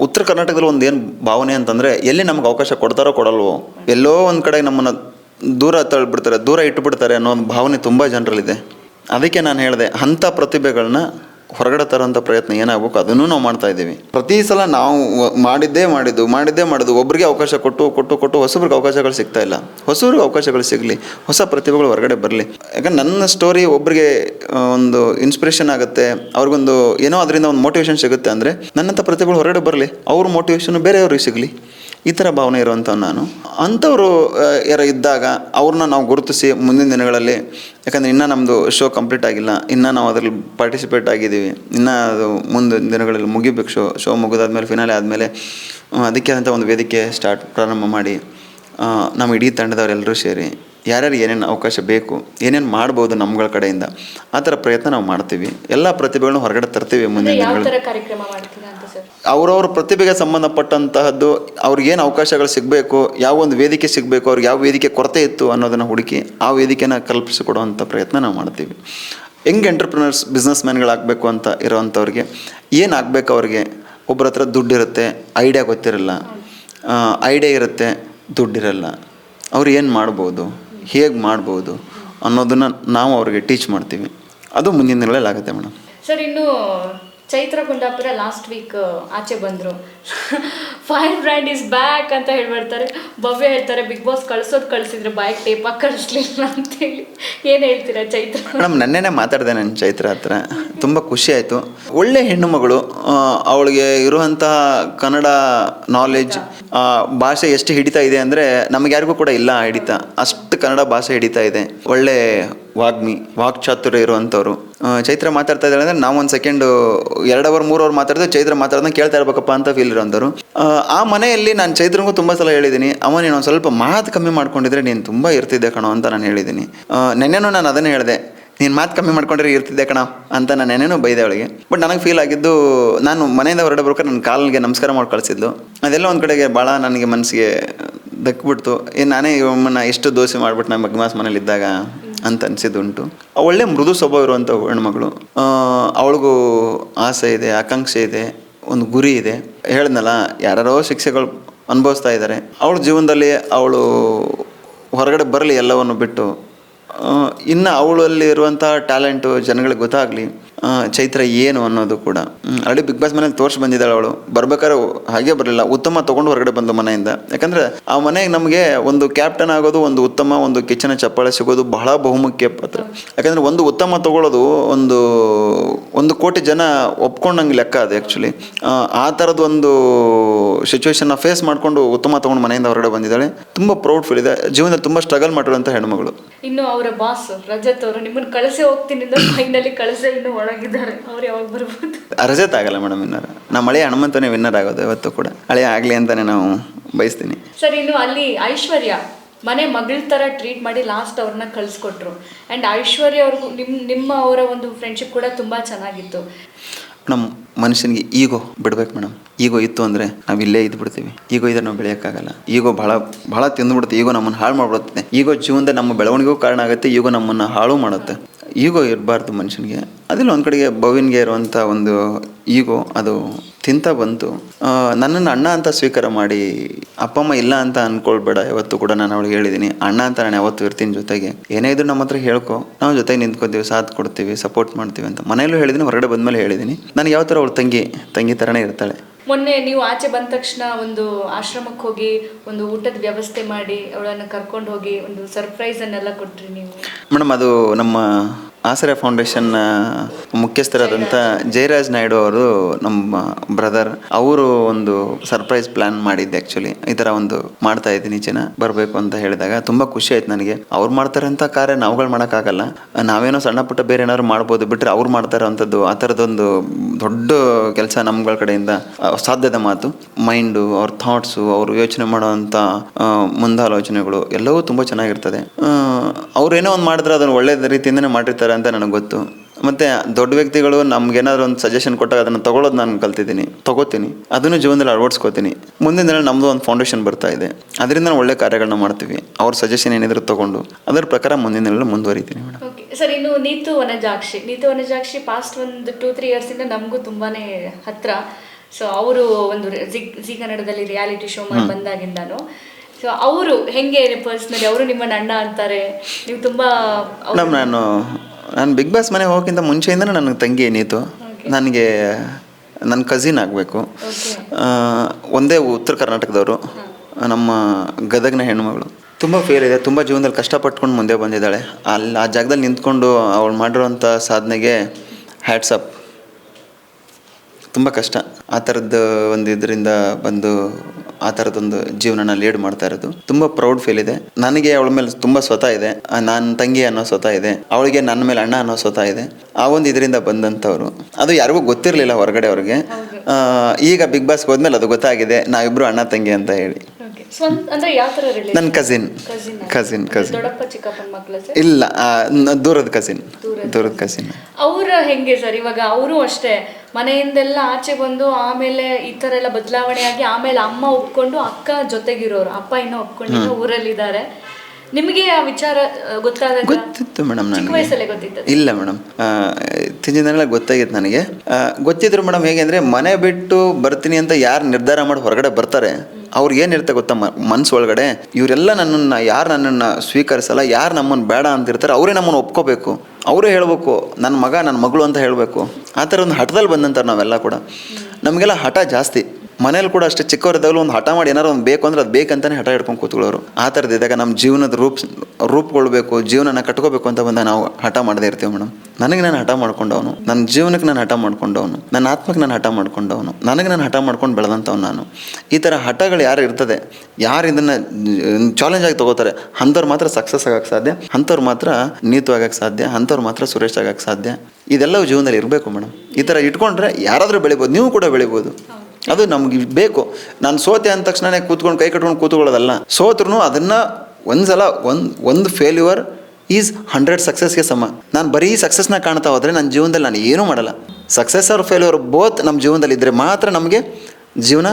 ಉತ್ತರ ಕರ್ನಾಟಕದಲ್ಲಿ ಒಂದು ಏನು ಭಾವನೆ ಅಂತಂದರೆ ಎಲ್ಲಿ ನಮ್ಗೆ ಅವಕಾಶ ಕೊಡ್ತಾರೋ ಕೊಡಲ್ವೋ. ಎಲ್ಲೋ ಒಂದು ಕಡೆ ನಮ್ಮನ್ನು ದೂರ ತಳ್ಳಿಬಿಡ್ತಾರೆ ದೂರ ಇಟ್ಟುಬಿಡ್ತಾರೆ ಅನ್ನೋ ಒಂದು ಭಾವನೆ ತುಂಬ ಜನರಲ್ಲಿದೆ. ಅದಕ್ಕೆ ನಾನು ಹೇಳಿದೆ, ಅಂಥ ಪ್ರತಿಭೆಗಳನ್ನ ಹೊರಗಡೆ ತರೋಂಥ ಪ್ರಯತ್ನ ಏನಾಗಬೇಕು, ಅದನ್ನು ನಾವು ಮಾಡ್ತಾ ಇದ್ದೀವಿ. ಪ್ರತಿ ಸಲ ನಾವು ಮಾಡಿದ್ದೇ ಮಾಡಿದ್ದು ಮಾಡಿದ್ದೇ ಮಾಡಿದ್ದು ಒಬ್ಬರಿಗೆ ಅವಕಾಶ ಕೊಟ್ಟು ಕೊಟ್ಟು ಕೊಟ್ಟು ಹೊಸಬ್ರಿಗೆ ಅವಕಾಶಗಳು ಸಿಗ್ತಾ ಇಲ್ಲ. ಹೊಸಬ್ರಿಗೆ ಅವಕಾಶಗಳು ಸಿಗಲಿ, ಹೊಸ ಪ್ರತಿಭೆಗಳು ಹೊರಗಡೆ ಬರಲಿ. ಯಾಕಂದ್ರೆ ನನ್ನ ಸ್ಟೋರಿ ಒಬ್ಬರಿಗೆ ಒಂದು ಇನ್ಸ್ಪಿರೇಷನ್ ಆಗುತ್ತೆ, ಅವ್ರಿಗೊಂದು ಏನೋ ಅದರಿಂದ ಒಂದು ಮೋಟಿವೇಶನ್ ಸಿಗುತ್ತೆ ಅಂದರೆ ನನ್ನಂಥ ಪ್ರತಿಭೆಗಳು ಹೊರಗಡೆ ಬರಲಿ, ಅವ್ರ ಮೋಟಿವೇಶನ್ ಬೇರೆಯವ್ರಿಗೆ ಸಿಗಲಿ. ಈ ಥರ ಭಾವನೆ ಇರುವಂಥ ನಾನು. ಅಂಥವರು ಯಾರು ಇದ್ದಾಗ ಅವ್ರನ್ನ ನಾವು ಗುರುತಿಸಿ ಮುಂದಿನ ದಿನಗಳಲ್ಲಿ, ಯಾಕಂದರೆ ಇನ್ನೂ ನಮ್ಮದು ಶೋ ಕಂಪ್ಲೀಟ್ ಆಗಿಲ್ಲ, ಇನ್ನೂ ನಾವು ಅದರಲ್ಲಿ ಪಾರ್ಟಿಸಿಪೇಟ್ ಆಗಿದ್ದೀವಿ, ಇನ್ನೂ ಅದು ಮುಂದಿನ ದಿನಗಳಲ್ಲಿ ಮುಗಿಬೇಕು ಶೋ ಶೋ ಮುಗಿದಾದ್ಮೇಲೆ ಫಿನಾಲೆ ಆದಮೇಲೆ, ಅದಕ್ಕೆ ಆದಂಥ ಒಂದು ವೇದಿಕೆ ಸ್ಟಾರ್ಟ್ ಪ್ರಾರಂಭ ಮಾಡಿ ನಮ್ಮ ಇಡೀ ತಂಡದವರೆಲ್ಲರೂ ಸೇರಿ ಯಾರ್ಯಾರು ಏನೇನು ಅವಕಾಶ ಬೇಕು ಏನೇನು ಮಾಡ್ಬೋದು ನಮ್ಗಳ ಕಡೆಯಿಂದ ಆ ಥರ ಪ್ರಯತ್ನ ನಾವು ಮಾಡ್ತೀವಿ. ಎಲ್ಲ ಪ್ರತಿಭೆಗಳನ್ನ ಹೊರಗಡೆ ತರ್ತೀವಿ ಮುಂದಿನ ದಿನಗಳು ಅವ್ರವ್ರ ಪ್ರತಿಭೆಗೆ ಸಂಬಂಧಪಟ್ಟಂತಹದ್ದು ಅವ್ರಿಗೆ ಏನು ಅವಕಾಶಗಳು ಸಿಗಬೇಕು ಯಾವ ಒಂದು ವೇದಿಕೆ ಸಿಗಬೇಕು ಅವ್ರಿಗೆ ಯಾವ ವೇದಿಕೆ ಕೊರತೆ ಇತ್ತು ಅನ್ನೋದನ್ನು ಹುಡುಕಿ ಆ ವೇದಿಕೆನ ಕಲ್ಪಿಸಿಕೊಡುವಂಥ ಪ್ರಯತ್ನ ನಾವು ಮಾಡ್ತೀವಿ. ಹೆಂಗೆ ಎಂಟರ್ಪ್ರಿನರ್ಸ್ ಬಿಸ್ನೆಸ್ ಮ್ಯಾನ್ಗಳಾಗಬೇಕು ಅಂತ ಇರೋವಂಥವ್ರಿಗೆ ಏನು ಆಗಬೇಕು ಅವ್ರಿಗೆ? ಒಬ್ಬರ ಹತ್ರ ದುಡ್ಡಿರುತ್ತೆ ಐಡಿಯಾ ಗೊತ್ತಿರಲ್ಲ. ಐಡಿಯಾ ಇರುತ್ತೆ ದುಡ್ಡಿರಲ್ಲ. ಅವ್ರು ಏನು ಮಾಡ್ಬೋದು? ಹೇಗೆ ಮಾಡ್ಬೋದು ಅನ್ನೋದನ್ನು ನಾವು ಅವ್ರಿಗೆ ಟೀಚ್ ಮಾಡ್ತೀವಿ. ಅದು ಮುಂದಿನ ದಿನಗಳಲ್ಲಿ ಆಗುತ್ತೆ ಮೇಡಮ್. ಸರ್ ಇನ್ನು ಚೈತ್ರ ಕುಂದಾಪುರ ಲಾಸ್ಟ್ ವೀಕ್ ಆಚೆ ಬಂದರು. ಫೈರ್ ಬ್ರ್ಯಾಂಡ್ ಇಸ್ ಬ್ಯಾಕ್ ಅಂತ ಹೇಳ್ಬಿಡ್ತಾರೆ. ಭವ್ಯ ಹೇಳ್ತಾರೆ ಬಿಗ್ ಬಾಸ್ ಕಳ್ಸೋದು ಕಳ್ಸಿದ್ರೆ ಬಾಯ್ಗೆ ಹಾಕಿ ಕಳಿಸ್ಲಿಲ್ಲ ಅಂತೇಳಿ. ಏನು ಹೇಳ್ತೀರಾ ಚೈತ್ರ? ಮೇಡಮ್, ನನ್ನೇನೆ ಮಾತಾಡಿದೆ ನನ್ನ ಚೈತ್ರ ಹತ್ರ. ತುಂಬ ಖುಷಿ ಆಯಿತು. ಒಳ್ಳೆ ಹೆಣ್ಣು ಮಗಳು ಅವಳಿಗೆ ಇರುವಂತಹ ಕನ್ನಡ ನಾಲೆಜ್ ಭಾಷೆ ಎಷ್ಟು ಹಿಡಿತಾ ಇದೆ ಅಂದರೆ ನಮಗೆ ಯಾರಿಗೂ ಕೂಡ ಇಲ್ಲ ಹಿಡಿತ. ಅಷ್ಟು ಕನ್ನಡ ಭಾಷೆ ಹಿಡಿತಾ ಇದೆ. ಒಳ್ಳೆ ವಾಗ್ಮಿ ವಾಕ್ಚಾತುರ್ಯ ಇರುವಂಥವ್ರು. ಆ, ಚೈತ್ರ ಮಾತಾಡ್ತಾ ಇದ್ದಾರೆ ಅಂದರೆ ನಾವು ಒಂದು ಸೆಕೆಂಡು ಎರಡು ಅವರ್ ಮೂರು ಅವರ್ ಮಾತಾಡಿದ್ರೆ ಚೈತ್ರ ಮಾತಾಡೋದನ್ನ ಕೇಳ್ತಾ ಇರ್ಬೇಕಪ್ಪ ಅಂತ ಫೀಲ್ ಇರೋಂಥವ್ರು ಆ, ಮನೆಯಲ್ಲಿ ನಾನು ಚೈತ್ರನಿಗೂ ತುಂಬ ಸಲ ಹೇಳಿದ್ದೀನಿ ಅವ ನೀನು ಒಂದು ಸ್ವಲ್ಪ ಮಾತು ಕಮ್ಮಿ ಮಾಡ್ಕೊಂಡಿದ್ರೆ ನೀನು ತುಂಬ ಇರ್ತಿದ್ದೆ ಕಣೋ ಅಂತ ನಾನು ಹೇಳಿದ್ದೀನಿ. ನೆನ್ನೆನೂ ನಾನು ಅದನ್ನೇ ಹೇಳಿದೆ ನೀನು ಮಾತು ಕಮ್ಮಿ ಮಾಡ್ಕೊಂಡ್ರೆ ಇರ್ತಿದ್ದೆ ಕಣ ಅಂತ ನಾನು ನೆನೆನೂ ಬೈದೆ ಅವಳಿಗೆ. ಬಟ್ ನನಗೆ ಫೀಲ್ ಆಗಿದ್ದು ನಾನು ಮನೆಯಿಂದ ಹೊರಡೆ ನನ್ನ ಕಾಲಿಗೆ ನಮಸ್ಕಾರ ಮಾಡಿ ಕಳಿಸಿದ್ದು. ಅದೆಲ್ಲ ಒಂದು ಕಡೆಗೆ ಭಾಳ ನನಗೆ ಮನಸ್ಸಿಗೆ ದಕ್ಬಿಡ್ತು. ಏನು ನಾನೇ ಇವನ್ನ ಎಷ್ಟು ದೋಸೆ ಮಾಡಿಬಿಟ್ಟು ನಮ್ಮ ಮಗ್ಮಾಸ್ ಮನೇಲಿ ಇದ್ದಾಗ ಅಂತ ಅನಿಸಿದ್ದುಂಟು. ಒಳ್ಳೆ ಮೃದು ಸ್ವಭಾವ ಇರುವಂಥ ಹೆಣ್ಮಗಳು ಅವಳಿಗೂ ಆಸೆ ಇದೆ, ಆಕಾಂಕ್ಷೆ ಇದೆ, ಒಂದು ಗುರಿ ಇದೆ. ಹೇಳಿದ್ನಲ್ಲ, ಯಾರ್ಯಾರೋ ಶಿಕ್ಷೆಗಳು ಅನುಭವಿಸ್ತಾ ಇದ್ದಾರೆ. ಅವಳ ಜೀವನದಲ್ಲಿ ಅವಳು ಹೊರಗಡೆ ಬರಲಿ ಎಲ್ಲವನ್ನು ಬಿಟ್ಟು ಇನ್ನು ಅವಳಲ್ಲಿ ಇರುವಂಥ ಟ್ಯಾಲೆಂಟು ಜನಗಳಿಗೆ ಗೊತ್ತಾಗಲಿ ಚೈತ್ರ ಏನು ಅನ್ನೋದು ಕೂಡ. ಆಲ್ರೆಡಿ ಬಿಗ್ ಬಾಸ್ ಮನೇಲಿ ತೋರಿಸಿ ಬಂದಿದ್ದಾಳೆ ಅವಳು. ಬರ್ಬೇಕಾದ್ರೆ ಹಾಗೆ ಬರಲಿಲ್ಲ. ಉತ್ತಮ ತಗೊಂಡು ಹೊರಗಡೆ ಬಂದು ಮನೆಯಿಂದ. ಯಾಕಂದ್ರೆ ಆ ಮನೆಗೆ ನಮಗೆ ಒಂದು ಕ್ಯಾಪ್ಟನ್ ಆಗೋದು, ಒಂದು ಉತ್ತಮ, ಒಂದು ಕಿಚನ ಚಪ್ಪಾಳೆ ಸಿಗೋದು ಬಹಳ ಬಹುಮುಖ್ಯ ಪಾತ್ರ. ಯಾಕಂದ್ರೆ ಒಂದು ಉತ್ತಮ ತಗೊಳ್ಳೋದು ಒಂದು ಒಂದು ಕೋಟಿ ಜನ ಒಪ್ಕೊಂಡಂಗೆ ಲೆಕ್ಕ ಅದು ಆ್ಯಕ್ಚುಲಿ ಆ ಥರದ ಒಂದು ಸಿಚುವೇಶನ್ನ ಫೇಸ್ ಮಾಡಿಕೊಂಡು ಉತ್ತಮ ತಗೊಂಡು ಮನೆಯಿಂದ ಹೊರಗಡೆ ಬಂದಿದ್ದಾಳೆ. ತುಂಬ ಪ್ರೌಡ್ ಫೀಲ್ ಇದೆ. ಜೀವನದಲ್ಲಿ ತುಂಬ ಸ್ಟ್ರಗಲ್ ಮಾಡಿರುವಂಥ ಹೆಣ್ಮಗಳು. ಇನ್ನು ಅವರ ಬಾಸ್ ರಜತ್ ಅವರು ನಿಮ್ಮನ್ನು ಕಳಿಸೇ ಹೋಗ್ತೀನಿ ಫೈನಲಿ ಕಳಿಸೇ ಇನ್ನು ಒಳಗಿದ್ದಾರೆ ಅವ್ರು ಯಾವಾಗ ಬರ್ಬೋದು? ರಜತ್ ಆಗಲ್ಲ ಮೇಡಮ್ ವಿನ್ನರ್. ನಮ್ಮ ಹಳೆಯ ಹನುಮಂತನೇ ವಿನ್ನರ್ ಆಗೋದು ಇವತ್ತು ಕೂಡ. ಹಳೆ ಆಗಲಿ ಅಂತಾನೆ ನಾವು ಬಯಸ್ತೀನಿ. ಸರ್ ಇನ್ನು ಅಲ್ಲಿ ಐಶ್ವರ್ಯ ಮನೆ ಮಗಳ ಥರ ಟ್ರೀಟ್ ಮಾಡಿ ಲಾಸ್ಟ್ ಅವ್ರನ್ನ ಕಳಿಸ್ಕೊಟ್ರು. ಆ್ಯಂಡ್ ಐಶ್ವರ್ಯ ಅವ್ರಿಗೂ ನಿಮ್ಮ ನಿಮ್ಮ ಅವರ ಒಂದು ಫ್ರೆಂಡ್ಶಿಪ್ ಕೂಡ ತುಂಬ ಚೆನ್ನಾಗಿತ್ತು. ನಮ್ಮ ಮನುಷ್ಯನಿಗೆ ಈಗೋ ಬಿಡ್ಬೇಕು ಮೇಡಮ್. ಈಗೋ ಇತ್ತು ಅಂದರೆ ನಾವು ಇಲ್ಲೇ ಇದ್ದು ಬಿಡ್ತೀವಿ ಈಗೋ ಇದ್ರೆ ನಾವು ಬೆಳೆಯೋಕ್ಕಾಗಲ್ಲ. ಈಗೋ ಭಾಳ ಭಾಳ ತಿಂದುಬಿಡುತ್ತೆ. ಈಗೋ ನಮ್ಮನ್ನು ಹಾಳು ಮಾಡಿಬಿಡುತ್ತೆ. ಈಗೋ ಜೀವನದ ನಮ್ಮ ಬೆಳವಣಿಗೆಗೂ ಕಾರಣ ಆಗುತ್ತೆ. ಈಗೋ ನಮ್ಮನ್ನು ಹಾಳು ಮಾಡುತ್ತೆ. ಈಗೋ ಇರಬಾರ್ದು ಮನುಷ್ಯನಿಗೆ. ಅದಿಲ್ಲ ಒಂದು ಕಡೆಗೆ ಭವಿನ್ಗೆ ಇರುವಂಥ ಒಂದು ಈಗೋ ಅದು ತಿಂತ ಬಂತು. ನನ್ನನ್ನು ಅಣ್ಣ ಅಂತ ಸ್ವೀಕಾರ ಮಾಡಿ, ಅಪ್ಪ, ಅಮ್ಮ ಇಲ್ಲ ಅಂತ ಅನ್ಕೊಳ್ಬೇಡ, ಯಾವತ್ತು ಕೂಡ ನಾನು ಅವಳಿಗೆ ಹೇಳಿದ್ದೀನಿ ಅಣ್ಣ ಅಂತ ನಾನು ಯಾವತ್ತು ಇರ್ತೀನಿ ಜೊತೆಗೆ. ಏನೇ ಇದ್ರು ನಮ್ಮ ಹತ್ರ ಹೇಳ್ಕೊ. ನಾವು ಜೊತೆಗೆ ನಿಂತ್ಕೊತೀವಿ ಸಾಥ್ ಕೊಡ್ತೀವಿ ಸಪೋರ್ಟ್ ಮಾಡ್ತೀವಿ ಅಂತ. ಮನೆಯಲ್ಲೂ ಹೇಳಿದ್ದೀನಿ ಹೊರಗಡೆ ಬಂದಮೇಲೆ ಹೇಳಿದ್ದೀನಿ ನಾನು ಯಾವ ಥರ ಅವಳು ತಂಗಿ ತಂಗಿ ಥರನೇ ಇರ್ತಾಳೆ. ಮೊನ್ನೆ ನೀವು ಆಚೆ ಬಂದ ತಕ್ಷಣ ಒಂದು ಆಶ್ರಮಕ್ಕೆ ಹೋಗಿ ಒಂದು ಊಟದ ವ್ಯವಸ್ಥೆ ಮಾಡಿ ಅವಳನ್ನು ಕರ್ಕೊಂಡು ಹೋಗಿ ಒಂದು ಸರ್ಪ್ರೈಸ್ ಅನ್ನೆಲ್ಲ ಕೊಟ್ರಿ ನೀವು. ಮೇಡಮ್, ಅದು ನಮ್ಮ ಆಸರೆ ಫೌಂಡೇಶನ್ ಮುಖ್ಯಸ್ಥರಾದಂಥ ಜಯರಾಜ್ ನಾಯ್ಡು ಅವರು ನಮ್ಮ ಬ್ರದರ್, ಅವರು ಒಂದು ಸರ್ಪ್ರೈಸ್ ಪ್ಲಾನ್ ಮಾಡಿದ್ದೆ ಆ್ಯಕ್ಚುಲಿ ಈ ಥರ ಒಂದು ಮಾಡ್ತಾ ಇದ್ದೀನಿ ಜನ ಬರಬೇಕು ಅಂತ ಹೇಳಿದಾಗ ತುಂಬ ಖುಷಿ ಆಯ್ತು ನನಗೆ. ಅವ್ರು ಮಾಡ್ತಾರೆ ಅಂತ ಕಾರ್ಯ ನಾವುಗಳು ಮಾಡೋಕ್ಕಾಗಲ್ಲ. ನಾವೇನೋ ಸಣ್ಣ ಪುಟ್ಟ ಬೇರೆ ಏನಾದ್ರು ಮಾಡ್ಬೋದು ಬಿಟ್ಟರೆ ಅವ್ರು ಮಾಡ್ತಾರೆ ಅಂಥದ್ದು, ಆ ಥರದೊಂದು ದೊಡ್ಡ ಕೆಲಸ ನಮ್ಗಳ ಕಡೆಯಿಂದ ಸಾಧ್ಯದ ಮಾತು. ಮೈಂಡು, ಅವ್ರ ಥಾಟ್ಸು, ಅವರು ಯೋಚನೆ ಮಾಡುವಂಥ ಮುಂದಾಲೋಚನೆಗಳು ಎಲ್ಲವೂ ತುಂಬ ಚೆನ್ನಾಗಿರ್ತದೆ. ಅವ್ರು ಅವ್ರೇನೋ ಒಂದು ಮಾಡಿದ್ರೆ ಅದನ್ನು ಒಳ್ಳೆ ರೀತಿಯಿಂದನೇ ಮಾಡಿರ್ತಾರೆ. ಅಂತ ನನಗೆ ಗೊತ್ತು. ಮತ್ತು ದೊಡ್ಡ ವ್ಯಕ್ತಿಗಳು ನಮ್ಗೇನಾದ್ರು ಒಂದು ಸಜೆಷನ್ ಕೊಟ್ಟಾಗ ಅದನ್ನು ತಗೊಳ್ಳೋದು ನಾನು ಕಲ್ತಿದ್ದೀನಿ. ತಗೋತೀನಿ. ಅದನ್ನು ಜೀವನದಲ್ಲಿ ಅಳವಡಿಸ್ಕೋತೀನಿ. ಮುಂದಿನ ದಿನ ನಮ್ಮದು ಒಂದು ಫೌಂಡೇಶನ್ ಬರ್ತಾ ಇದೆ. ಅದರಿಂದ ನಾವು ಒಳ್ಳೆ ಕಾರ್ಯಗಳನ್ನ ಮಾಡ್ತೀವಿ. ಅವ್ರ ಸಜೆಷನ್ ಏನಿದ್ರು ತಗೊಂಡು. ಅದರ ಪ್ರಕಾರ ಮುಂದಿನ ದಿನ ಮುಂದುವರಿತೀನಿ ಮೇಡಮ್. ಓಕೆ ಸರ್ ಇನ್ನು ನೀತು ವನಜಾಕ್ಷಿ. ನೀತು ವನಜಾಕ್ಷಿ ಪಾಸ್ಟ್ ಒಂದು ಟೂ ತ್ರೀ ಇಯರ್ಸಿಂದ ನಮಗೂ ತುಂಬಾನೇ ಹತ್ರ. ಸೊ ಅವರು ಒಂದು ಜಿ ಕನ್ನಡದಲ್ಲಿ ರಿಯಾಲಿಟಿ ಶೋ ಮಾಡಿ ಬಂದಾಗಿಂದಾನು. ಸೊ ಅವರು ಹೆಂಗೆ ಪರ್ಸ್ನಲಿ ಅವರು ನಿಮ್ಮನ್ನ ಅಣ್ಣ ಅಂತಾರೆ. ನೀವು ತುಂಬಾ ನಾನು ನಾನು ಬಿಗ್ ಬಾಸ್ ಮನೆಗೆ ಹೋಗೋಕ್ಕಿಂತ ಮುಂಚೆಯಿಂದ ನನಗೆ ತಂಗಿ ಏನಿತ್ತು. ನನಗೆ ನನ್ನ ಕಸಿನ್ ಆಗಬೇಕು. ಒಂದೇ ಉತ್ತರ ಕರ್ನಾಟಕದವರು. ನಮ್ಮ ಗದಗ್ನ ಹೆಣ್ಮಗಳು ತುಂಬ ಫೇಲ್ ಇದೆ ತುಂಬ ಜೀವನದಲ್ಲಿ ಕಷ್ಟಪಟ್ಕೊಂಡು ಮುಂದೆ ಬಂದಿದ್ದಾಳೆ. ಅಲ್ಲಿ ಆ ಜಾಗದಲ್ಲಿ ನಿಂತ್ಕೊಂಡು ಅವಳು ಮಾಡಿರೋಂಥ ಸಾಧನೆಗೆ ಹ್ಯಾಟ್ಸಪ್ ತುಂಬ ಕಷ್ಟ. ಆ ಥರದ್ದು ಒಂದು ಇದರಿಂದ ಬಂದು ಆ ಥರದೊಂದು ಜೀವನನ ಲೀಡ್ ಮಾಡ್ತಾ ಇರೋದು. ತುಂಬ ಪ್ರೌಡ್ ಫೀಲ್ ಇದೆ. ನನಗೆ ಅವಳ ಮೇಲೆ ತುಂಬ ಸ್ವತಃ ಇದೆ. ನನ್ನ ತಂಗಿ ಅನ್ನೋ ಸ್ವತಃ ಇದೆ. ಅವಳಿಗೆ ನನ್ನ ಮೇಲೆ ಅಣ್ಣ ಅನ್ನೋ ಸ್ವತಃ ಇದೆ. ಆ ಒಂದು ಇದರಿಂದ ಬಂದಂಥವ್ರು. ಅದು ಯಾರಿಗೂ ಗೊತ್ತಿರಲಿಲ್ಲ ಹೊರಗಡೆ ಅವ್ರಿಗೆ. ಈಗ ಬಿಗ್ ಬಾಸ್ಗೆ ಹೋದ್ಮೇಲೆ ಅದು ಗೊತ್ತಾಗಿದೆ. ನಾವಿಬ್ರು ಅಣ್ಣ ತಂಗಿ ಅಂತ ಹೇಳಿ. ನನ್ನ ಕಸಿನ್ ಕಸಿನ್ ಕಸಿನ್ ಇಲ್ಲ ದೂರದ ಕಸಿನ್ ದೂರದ ಕಸಿನ್ ಅವರು ಹೆಂಗೆ ಸರ್? ಇವಾಗ ಅವರು ಅಷ್ಟೇ. ಮನೆಯಿಂದೆಲ್ಲ ಆಚೆ ಬಂದು ಆಮೇಲೆ ಈ ಥರ ಎಲ್ಲ ಬದಲಾವಣೆ ಆಗಿ ಆಮೇಲೆ ಅಮ್ಮ ಒಪ್ಕೊಂಡು ಅಕ್ಕ ಜೊತೆಗಿರೋರು ಅಪ್ಪ ಇನ್ನೂ ಊರಲ್ಲಿ ಊರಲ್ಲಿದ್ದಾರೆ. ನಿಮಗೆ ಆ ವಿಚಾರ ಗೊತ್ತಾದ ಗೊತ್ತಿತ್ತು ಮೇಡಮ್ ನನಗೆ. ವಯಸ್ಸಲ್ಲೇ ಗೊತ್ತಿತ್ತು ಇಲ್ಲ ಮೇಡಮ್. ತಿಂಜಿನೆಲ್ಲ ಗೊತ್ತಾಗಿತ್ತು ನನಗೆ. ಗೊತ್ತಿದ್ರು ಮೇಡಮ್ ಹೇಗೆ ಅಂದರೆ ಮನೆ ಬಿಟ್ಟು ಬರ್ತೀನಿ ಅಂತ ಯಾರು ನಿರ್ಧಾರ ಮಾಡಿ ಹೊರಗಡೆ ಬರ್ತಾರೆ. ಅವ್ರಿಗೆ ಏನಿರುತ್ತೆ ಗೊತ್ತಾ ಮನ್ಸು ಒಳಗಡೆ ಇವರೆಲ್ಲ ನನ್ನನ್ನು ಯಾರು ನನ್ನನ್ನು ಸ್ವೀಕರಿಸಲ್ಲ ಯಾರು ನಮ್ಮನ್ನು ಬೇಡ ಅಂತಿರ್ತಾರೆ ಅವರೇ ನಮ್ಮನ್ನು ಒಪ್ಕೋಬೇಕು. ಅವರೇ ಹೇಳಬೇಕು ನನ್ನ ಮಗ ನನ್ನ ಮಗಳು ಅಂತ ಹೇಳಬೇಕು. ಆ ಥರ ಒಂದು ಹಠದಲ್ಲಿ ಬಂದಂತಾರೆ ನಾವೆಲ್ಲ ಕೂಡ. ನಮಗೆಲ್ಲ ಹಠ ಜಾಸ್ತಿ. ಮನೇಲಿ ಕೂಡ ಅಷ್ಟೇ ಚಿಕ್ಕವರಿದ್ದಾಗಲೂ ಒಂದು ಹಠ ಮಾಡಿ ಏನಾರು ಒಂದು ಬೇಕು ಅಂದ್ರೆ ಅದು ಬೇಕಂತಾನೆ ಹಠ ಹಿಡ್ಕೊಂಡು ಕೂತ್ಕೊಳ್ಳೋರು. ಆ ಥರದಿದ್ದಾಗ ನಮ್ಮ ಜೀವನದ ರೂಪ್, ರೂಪುಗೊಳ್ಬೇಕು, ಜೀವನನ ಕಟ್ಕೋಬೇಕು ಅಂತ ಬಂದ ನಾವು ಹಠ ಮಾಡದೇ ಇರ್ತೀವಿ ಮೇಡಮ್. ನನಗೆ ನಾನು ಹಠ ಮಾಡ್ಕೊಂಡವನು, ನನ್ನ ಜೀವನಕ್ಕೆ ನಾನು ಹಠ ಮಾಡ್ಕೊಂಡವನು, ನನ್ನ ಆತ್ಮಕ್ಕೆ ನಾನು ಹಠ ಮಾಡ್ಕೊಂಡವನು, ನನಗೆ ನಾನು ಹಠ ಮಾಡ್ಕೊಂಡು ಬೆಳೆದಂಥವ್ನು ನಾನು. ಈ ಥರ ಹಠಗಳು ಯಾರು ಇರ್ತದೆ, ಯಾರು ಇದನ್ನು ಚಾಲೆಂಜ್ ಆಗಿ ತಗೋತಾರೆ, ಅಂಥವ್ರು ಮಾತ್ರ ಸಕ್ಸಸ್ ಆಗೋಕ್ಕೆ ಸಾಧ್ಯ, ಅಂಥವ್ರು ಮಾತ್ರ ನೀತು ಆಗೋಕ್ಕೆ ಸಾಧ್ಯ, ಅಂಥವ್ರು ಮಾತ್ರ ಸುರೇಶ್ ಆಗೋಕ್ಕೆ ಸಾಧ್ಯ. ಇದೆಲ್ಲವೂ ಜೀವನದಲ್ಲಿ ಇರಬೇಕು ಮೇಡಮ್. ಈ ಥರ ಇಟ್ಕೊಂಡ್ರೆ ಯಾರಾದರೂ ಬೆಳಿಬೋದು, ನೀವು ಕೂಡ ಬೆಳಿಬೋದು. ಅದು ನಮ್ಗೆ ಬೇಕು. ನಾನು ಸೋತೆ ಅಂದ ತಕ್ಷಣನೇ ಕೂತ್ಕೊಂಡು, ಕೈ ಕಟ್ಕೊಂಡು ಕೂತ್ಕೊಳ್ಳೋದಲ್ಲ. ಸೋತ್ರೂ ಅದನ್ನು ಒಂದ್ಸಲ ಒಂದು ಒಂದು ಫೇಲ್ಯೂರ್ ಈಸ್ ಹಂಡ್ರೆಡ್ ಸಕ್ಸಸ್ಗೆ ಸಮ. ನಾನು ಬರೀ ಸಕ್ಸಸ್ನ ಕಾಣ್ತಾ ಹೋದರೆ ನನ್ನ ಜೀವನದಲ್ಲಿ ನಾನು ಏನೂ ಮಾಡಲ್ಲ. ಸಕ್ಸಸ್ ಆರ್ ಫೇಲ್ಯೂರ್ ಬೋತ್ ನಮ್ಮ ಜೀವನದಲ್ಲಿ ಇದ್ದರೆ ಮಾತ್ರ ನಮಗೆ ಜೀವನ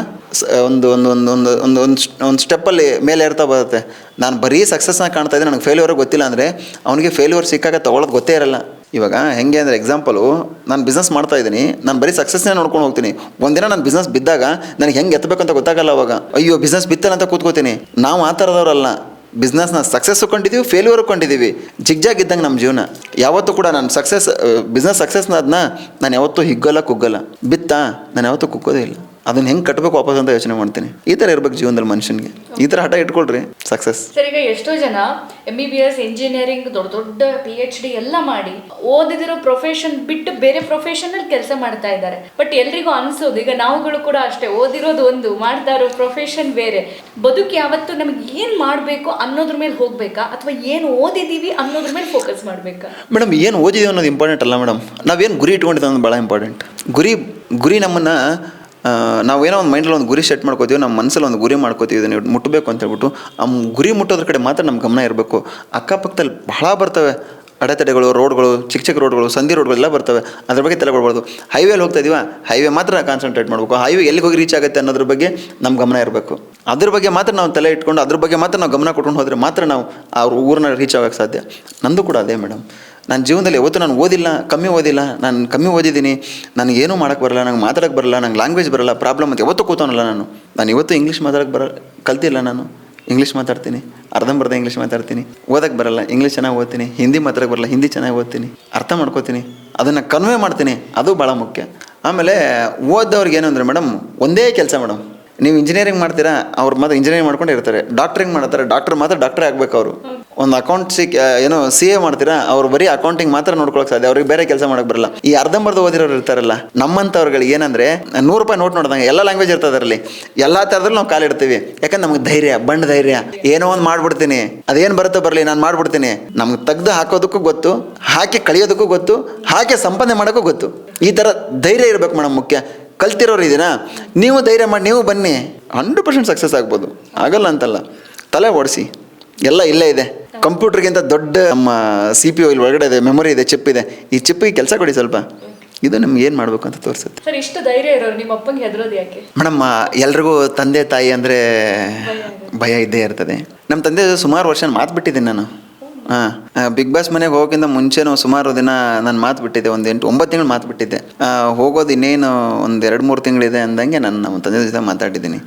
ಒಂದು ಒಂದು ಒಂದು ಒಂದು ಒಂದು ಒಂದು ಒಂದು ಸ್ಟೆಪ್ಪಲ್ಲಿ ಮೇಲೆ ಏರ್ತಾ ಬರುತ್ತೆ. ನಾನು ಬರೀ ಸಕ್ಸಸ್ನ ಕಾಣ್ತಾ ಇದ್ದೆ ನನಗೆ ಫೇಲ್ಯೂರ್ ಗೊತ್ತಿಲ್ಲ ಅಂದರೆ ಅವನಿಗೆ ಫೇಲ್ಯೂರ್ ಸಿಕ್ಕಾಗ ತೊಗೊಳೋದು ಗೊತ್ತೇ ಇರಲ್ಲ. ಇವಾಗ, ಹೆಂಗೆ ಅಂದರೆ ಎಕ್ಸಾಂಪಲು ನಾನು ಬಿಸ್ನೆಸ್ ಮಾಡ್ತಾ ಇದ್ದೀನಿ, ನಾನು ಬರೀ ಸಕ್ಸಸ್ನೇ ನೋಡ್ಕೊಂಡು ಹೋಗ್ತೀನಿ. ಒಂದಿನ ನಾನು ಬಿಸ್ನೆಸ್ ಬಿದ್ದಾಗ, ನನಗೆ ಹೆಂಗೆ ಎತ್ತಬೇಕಂತ ಗೊತ್ತಾಗಲ್ಲ ಅವಾಗ. ಅಯ್ಯೋ ಬಿಸ್ನೆಸ್ ಬಿತ್ತಲ್ಲ ಅಂತ ಕೂತ್ಕೋತೀನಿ. ನಾವು ಆ ಥರದವ್ರಲ್ಲ ಬಿಸ್ನೆಸ್ನ ಸಕ್ಸಸ್ಸು ಕಂಡಿದ್ದೀವಿ ಫೇಲ್ಯೂರು ಕಂಡಿದ್ದೀವಿ ಜಿಗ್ಜಾಗ್ ಇದ್ದಂಗೆ ನಮ್ಮ ಜೀವನ. ಯಾವತ್ತೂ ಕೂಡ ನಾನು ಸಕ್ಸಸ್ ಬಿಸ್ನೆಸ್ ಸಕ್ಸಸ್ನ ಅದನ್ನ ನಾನು ಯಾವತ್ತೂ ಹಿಗ್ಗಲ್ಲ, ಕುಗ್ಗಲ್ಲ. ಬಿತ್ತಾ, ನಾನು ಯಾವತ್ತೂ ಕುಗ್ಗೋದೇ ಇಲ್ಲ. ಅದನ್ನ ಹೆಂಗೆ ಕಟ್ಟಬೇಕು ವಾಪಸ್ ಅಂತ ಯೋಚನೆ ಮಾಡ್ತೀನಿ. ಈ ಥರ ಇರ್ಬೇಕು ಜೀವನದಲ್ಲಿ ಮನುಷ್ಯನಿಗೆ. ಈ ಥರ ಹಠ ಇಟ್ಕೊಳ್ರಿ ಸಕ್ಸಸ್ ಸರ್ ಈಗ ಎಷ್ಟೋ ಜನ M B B S engineering ದೊಡ್ಡ ದೊಡ್ಡ ಪಿ ಎಚ್ ಡಿ ಎಲ್ಲ ಮಾಡಿ ಓದಿದಿರೋ ಪ್ರೊಫೆಷನ್ ಬಿಟ್ಟು ಬೇರೆ ಪ್ರೊಫೆಷನ್ ಅಲ್ಲಿ ಕೆಲಸ ಮಾಡ್ತಾ ಇದ್ದಾರೆ. ಬಟ್ ಎಲ್ರಿಗೂ ಅನ್ಸೋದು ಈಗ ನಾವುಗಳು ಕೂಡ ಅಷ್ಟೇ ಓದಿರೋದು ಒಂದು ಮಾಡ್ತಾ ಇರೋ ಪ್ರೊಫೆಷನ್ ಬೇರೆ. ಬದುಕು ಯಾವತ್ತು ನಮ್ಗೆ ಏನ್ ಮಾಡ್ಬೇಕು ಅನ್ನೋದ್ರ ಮೇಲೆ ಹೋಗ್ಬೇಕಾ? ಅಥವಾ ಏನು ಓದಿದೀವಿ ಅನ್ನೋದ್ರ ಮೇಲೆ ಫೋಕಸ್ ಮಾಡ್ಬೇಕಾ? ಮೇಡಮ್ ಏನು ಓದಿದೀವಿ ಅನ್ನೋದು ಇಂಪಾರ್ಟೆಂಟ್ ಅಲ್ಲ ಮೇಡಮ್. ನಾವೇನು ಗುರಿ ಇಟ್ಕೊಂಡಿದ್ದೀವಿ ಅನ್ನೋದು ಭಾಳ ಇಂಪಾರ್ಟೆಂಟ್ ಗುರಿ ಗುರಿ ನಮ್ಮನ್ನು ನಾವೇನೋ ಒಂದು ಮೈಂಡಲ್ಲಿ ಒಂದು ಗುರಿ ಸೆಟ್ ಮಾಡ್ಕೋತೀವಿ ನಮ್ಮ ಮನಸ್ಸಲ್ಲಿ ಒಂದು ಗುರಿ ಮಾಡ್ಕೋತೀವಿ, ಇದನ್ನು ಮುಟ್ಟಬೇಕು ಅಂತ ಹೇಳ್ಬಿಟ್ಟು, ಆ ಗುರಿ ಮುಟ್ಟೋದ್ರ ಕಡೆ ಮಾತ್ರ ನಮ್ಮ ಗಮನ ಇರಬೇಕು. ಅಕ್ಕಪಕ್ಕದಲ್ಲಿ ಬಹಳ ಬರ್ತವೆ. ಅಡೆತಡೆಗಳು, ರೋಡ್ಗಳು, ಚಿಕ್ಕ ಚಿಕ್ಕ ರೋಡ್ಗಳು ಸಂಧಿ ರೋಡ್ಗಳೆಲ್ಲ ಬರ್ತವೆ. ಅದ್ರ ಬಗ್ಗೆ ತಲೆ ಕೊಡ್ಬಾರ್ದು ಹೈವೇಲಿ ಹೋಗ್ತಾ ಇದೀವ ಹೈವೇ ಮಾತ್ರ ಕಾನ್ಸಂಟ್ರೇಟ್ ಮಾಡಬೇಕು. ಹೈವೇ ಎಲ್ಲಿಗೆ ಹೋಗಿ ರೀಚ್ ಆಗುತ್ತೆ ಅನ್ನೋದ್ರ ಬಗ್ಗೆ ನಮ್ಮ ಗಮನ ಇರಬೇಕು. ಅದ್ರ ಬಗ್ಗೆ ಮಾತ್ರ ನಾವು ತಲೆ ಇಟ್ಕೊಂಡು, ಅದ್ರ ಬಗ್ಗೆ ಮಾತ್ರ ನಾವು ಗಮನ ಕೊಟ್ಕೊಂಡು ಹೋದರೆ ಮಾತ್ರ ನಾವು ಆ ಊರನ್ನ ರೀಚ್ ಆಗೋಕ್ಕೆ ಸಾಧ್ಯ. ನಂದು ಕೂಡ ಅದೇ ಮೇಡಮ್ ನನ್ನ ಜೀವನದಲ್ಲಿ ಯಾವತ್ತು ನಾನು ಓದಿಲ್ಲ, ಕಮ್ಮಿ ಓದಿಲ್ಲ, ನಾನು ಕಮ್ಮಿ ಓದಿದ್ದೀನಿ. ನನಗೆ ಏನೂ ಮಾಡೋಕ್ಕೆ ಬರಲ್ಲ, ನಂಗೆ ಮಾತಾಡೋಕ್ಕೆ ಬರಲ್ಲ, ನಂಗೆ ಲ್ಯಾಂಗ್ವೇಜ್ ಬರಲ್ಲ ಪ್ರಾಬ್ಲಮ್ ಅಂತ ಯಾವತ್ತೂ ಕೂತವನಲ್ಲ ನಾನು. ನಾನು ಇವತ್ತು ಇಂಗ್ಲೀಷ್ ಮಾತಾಡೋಕ್ಕೆ ಬರ, ಕಲ್ತಿಲ್ಲ ನಾನು. ಇಂಗ್ಲೀಷ್ ಮಾತಾಡ್ತೀನಿ ಅರ್ಧಂಬರ್ಧ ಇಂಗ್ಲೀಷ್ ಮಾತಾಡ್ತೀನಿ ಓದಕ್ಕೆ ಬರಲ್ಲ ಇಂಗ್ಲೀಷ್ ಚೆನ್ನಾಗಿ ಓದ್ತೀನಿ, ಹಿಂದಿ ಮಾತ್ರ ಬರಲ್ಲ, ಹಿಂದಿ ಚೆನ್ನಾಗಿ ಓದ್ತೀನಿ, ಅರ್ಥ ಮಾಡ್ಕೋತೀನಿ, ಅದನ್ನು ಕನ್ವೆ ಮಾಡ್ತೀನಿ, ಅದು ಭಾಳ ಮುಖ್ಯ. ಆಮೇಲೆ ಓದೋರಿಗೆ ಏನು ಅಂದರೆ ಮೇಡಮ್ ಒಂದೇ ಕೆಲಸ ಮೇಡಮ್ ನೀವು ಇಂಜಿನಿಯರಿಂಗ್ ಮಾಡ್ತೀರಾ, ಅವ್ರು ಮಾತ್ರ ಇಂಜಿನಿಯರಿಂಗ್ ಮಾಡ್ಕೊಂಡು ಇರ್ತಾರೆ. ಡಾಕ್ಟ್ರಿಂಗ್ ಮಾಡ್ತಾರೆ ಡಾಕ್ಟರ್ ಮಾತ್ರ ಡಾಕ್ಟ್ರೇ ಆಗಬೇಕು ಅವರು. ಒಂದು ಅಕೌಂಟ್ ಸಿ ಏನೋ ಸಿ ಎ ಮಾಡ್ತೀರಾ? ಅವ್ರು ಬರೀ ಅಕೌಂಟಿಂಗ್ ಮಾತ್ರ ನೋಡ್ಕೊಳಕ್ ಸಾಧ್ಯ. ಅವ್ರಿಗೆ ಬೇರೆ ಕೆಲಸ ಮಾಡಕ್ ಬರಲ್ಲ. ಈ ಅರ್ಧಂಬರ್ಧ ಓದಿರೋರು ಇರ್ತಾರಲ್ಲ ನಮ್ಮಂಥವ್ರುಗಳಿಗೆ ಏನಂದ್ರೆ, ನೂರು ರೂಪಾಯಿ ನೋಟ್ ನೋಡಿದಂಗೆ ಎಲ್ಲ ಲ್ಯಾಂಗ್ವೇಜ್ ಇರ್ತದೆ ಅದರಲ್ಲಿ. ಎಲ್ಲ ಥರದಲ್ಲೂ ನಾವು ಕಾಲಿಡ್ತೀವಿ ಯಾಕಂದ್ರೆ ನಮ್ಗೆ ಧೈರ್ಯ, ಬಂಡ್ ಧೈರ್ಯ. ಏನೋ ಒಂದು ಮಾಡ್ಬಿಡ್ತೀನಿ. ಅದೇನು ಬರುತ್ತೋ ಬರಲಿ, ನಾನು ಮಾಡ್ಬಿಡ್ತೀನಿ. ನಮ್ಗೆ ತೆಗ್ದು ಹಾಕೋದಕ್ಕೂ ಗೊತ್ತು, ಹಾಕಿ ಕಳಿಯೋದಕ್ಕೂ ಗೊತ್ತು, ಹಾಕಿ ಸಂಪಾದನೆ ಮಾಡೋಕ್ಕೂ ಗೊತ್ತು. ಈ ಥರ ಧೈರ್ಯ ಇರಬೇಕು ಮೇಡಮ್ ಮುಖ್ಯ. ಕಲ್ತಿರೋರು ಇದೀನಾ? ನೀವು ಧೈರ್ಯ ಮಾಡಿ, ನೀವು ಬನ್ನಿ. ಹಂಡ್ರೆಡ್ ಪರ್ಸೆಂಟ್ ಸಕ್ಸಸ್ ಆಗ್ಬೋದು. ಆಗಲ್ಲ ಅಂತಲ್ಲ. ತಲೆ ಓಡಿಸಿ. ಎಲ್ಲ ಇಲ್ಲೇ ಇದೆ. ಕಂಪ್ಯೂಟರ್ಗಿಂತ ದೊಡ್ಡ ನಮ್ಮ ಸಿ ಪಿ ಯು ಇಲ್ಲಿ ಒಳಗಡೆ ಇದೆ ಮೆಮೊರಿ ಇದೆ ಚಿಪ್ ಇದೆ. ಈ ಚಿಪ್ಪಿಗೆ ಕೆಲಸ ಕೊಡಿ ಸ್ವಲ್ಪ. ಇದು ನಿಮ್ಗೆ ಏನು ಮಾಡಬೇಕು ಅಂತ ತೋರಿಸುತ್ತೆ. ಸರ್ ಇಷ್ಟು ಧೈರ್ಯ ಇರೋರು ನಿಮ್ಮ ಅಪ್ಪಂಗೆ ಹೆದರೋದು ಯಾಕೆ? ಮೇಡಮ್ ಎಲ್ರಿಗೂ ತಂದೆ ತಾಯಿ ಅಂದರೆ ಭಯ ಇದ್ದೇ ಇರ್ತದೆ. ನಮ್ಮ ತಂದೆ ಸುಮಾರು ವರ್ಷ ಮಾತು ಬಿಟ್ಟಿದ್ದೀನಿ ನಾನು. ಹಾಂ ಬಿಗ್ ಬಾಸ್ ಮನೆಗೆ ಹೋಗೋಕ್ಕಿಂತ ಮುಂಚೆನೂ ಸುಮಾರು ದಿನ ನಾನು ಮಾತು ಬಿಟ್ಟಿದ್ದೆ ಒಂದು ಎಂಟು ಒಂಬತ್ತು ತಿಂಗಳು ಮಾತು ಬಿಟ್ಟಿದ್ದೆ. ಹೋಗೋದು ಇನ್ನೇನು ಒಂದು ಎರಡು ಮೂರು ತಿಂಗಳಿದೆ ಅಂದಂಗೆ ನಾನು ನಮ್ಮ ತಂದೆ ಜೊತೆ ಮಾತಾಡಿದ್ದೀನಿ.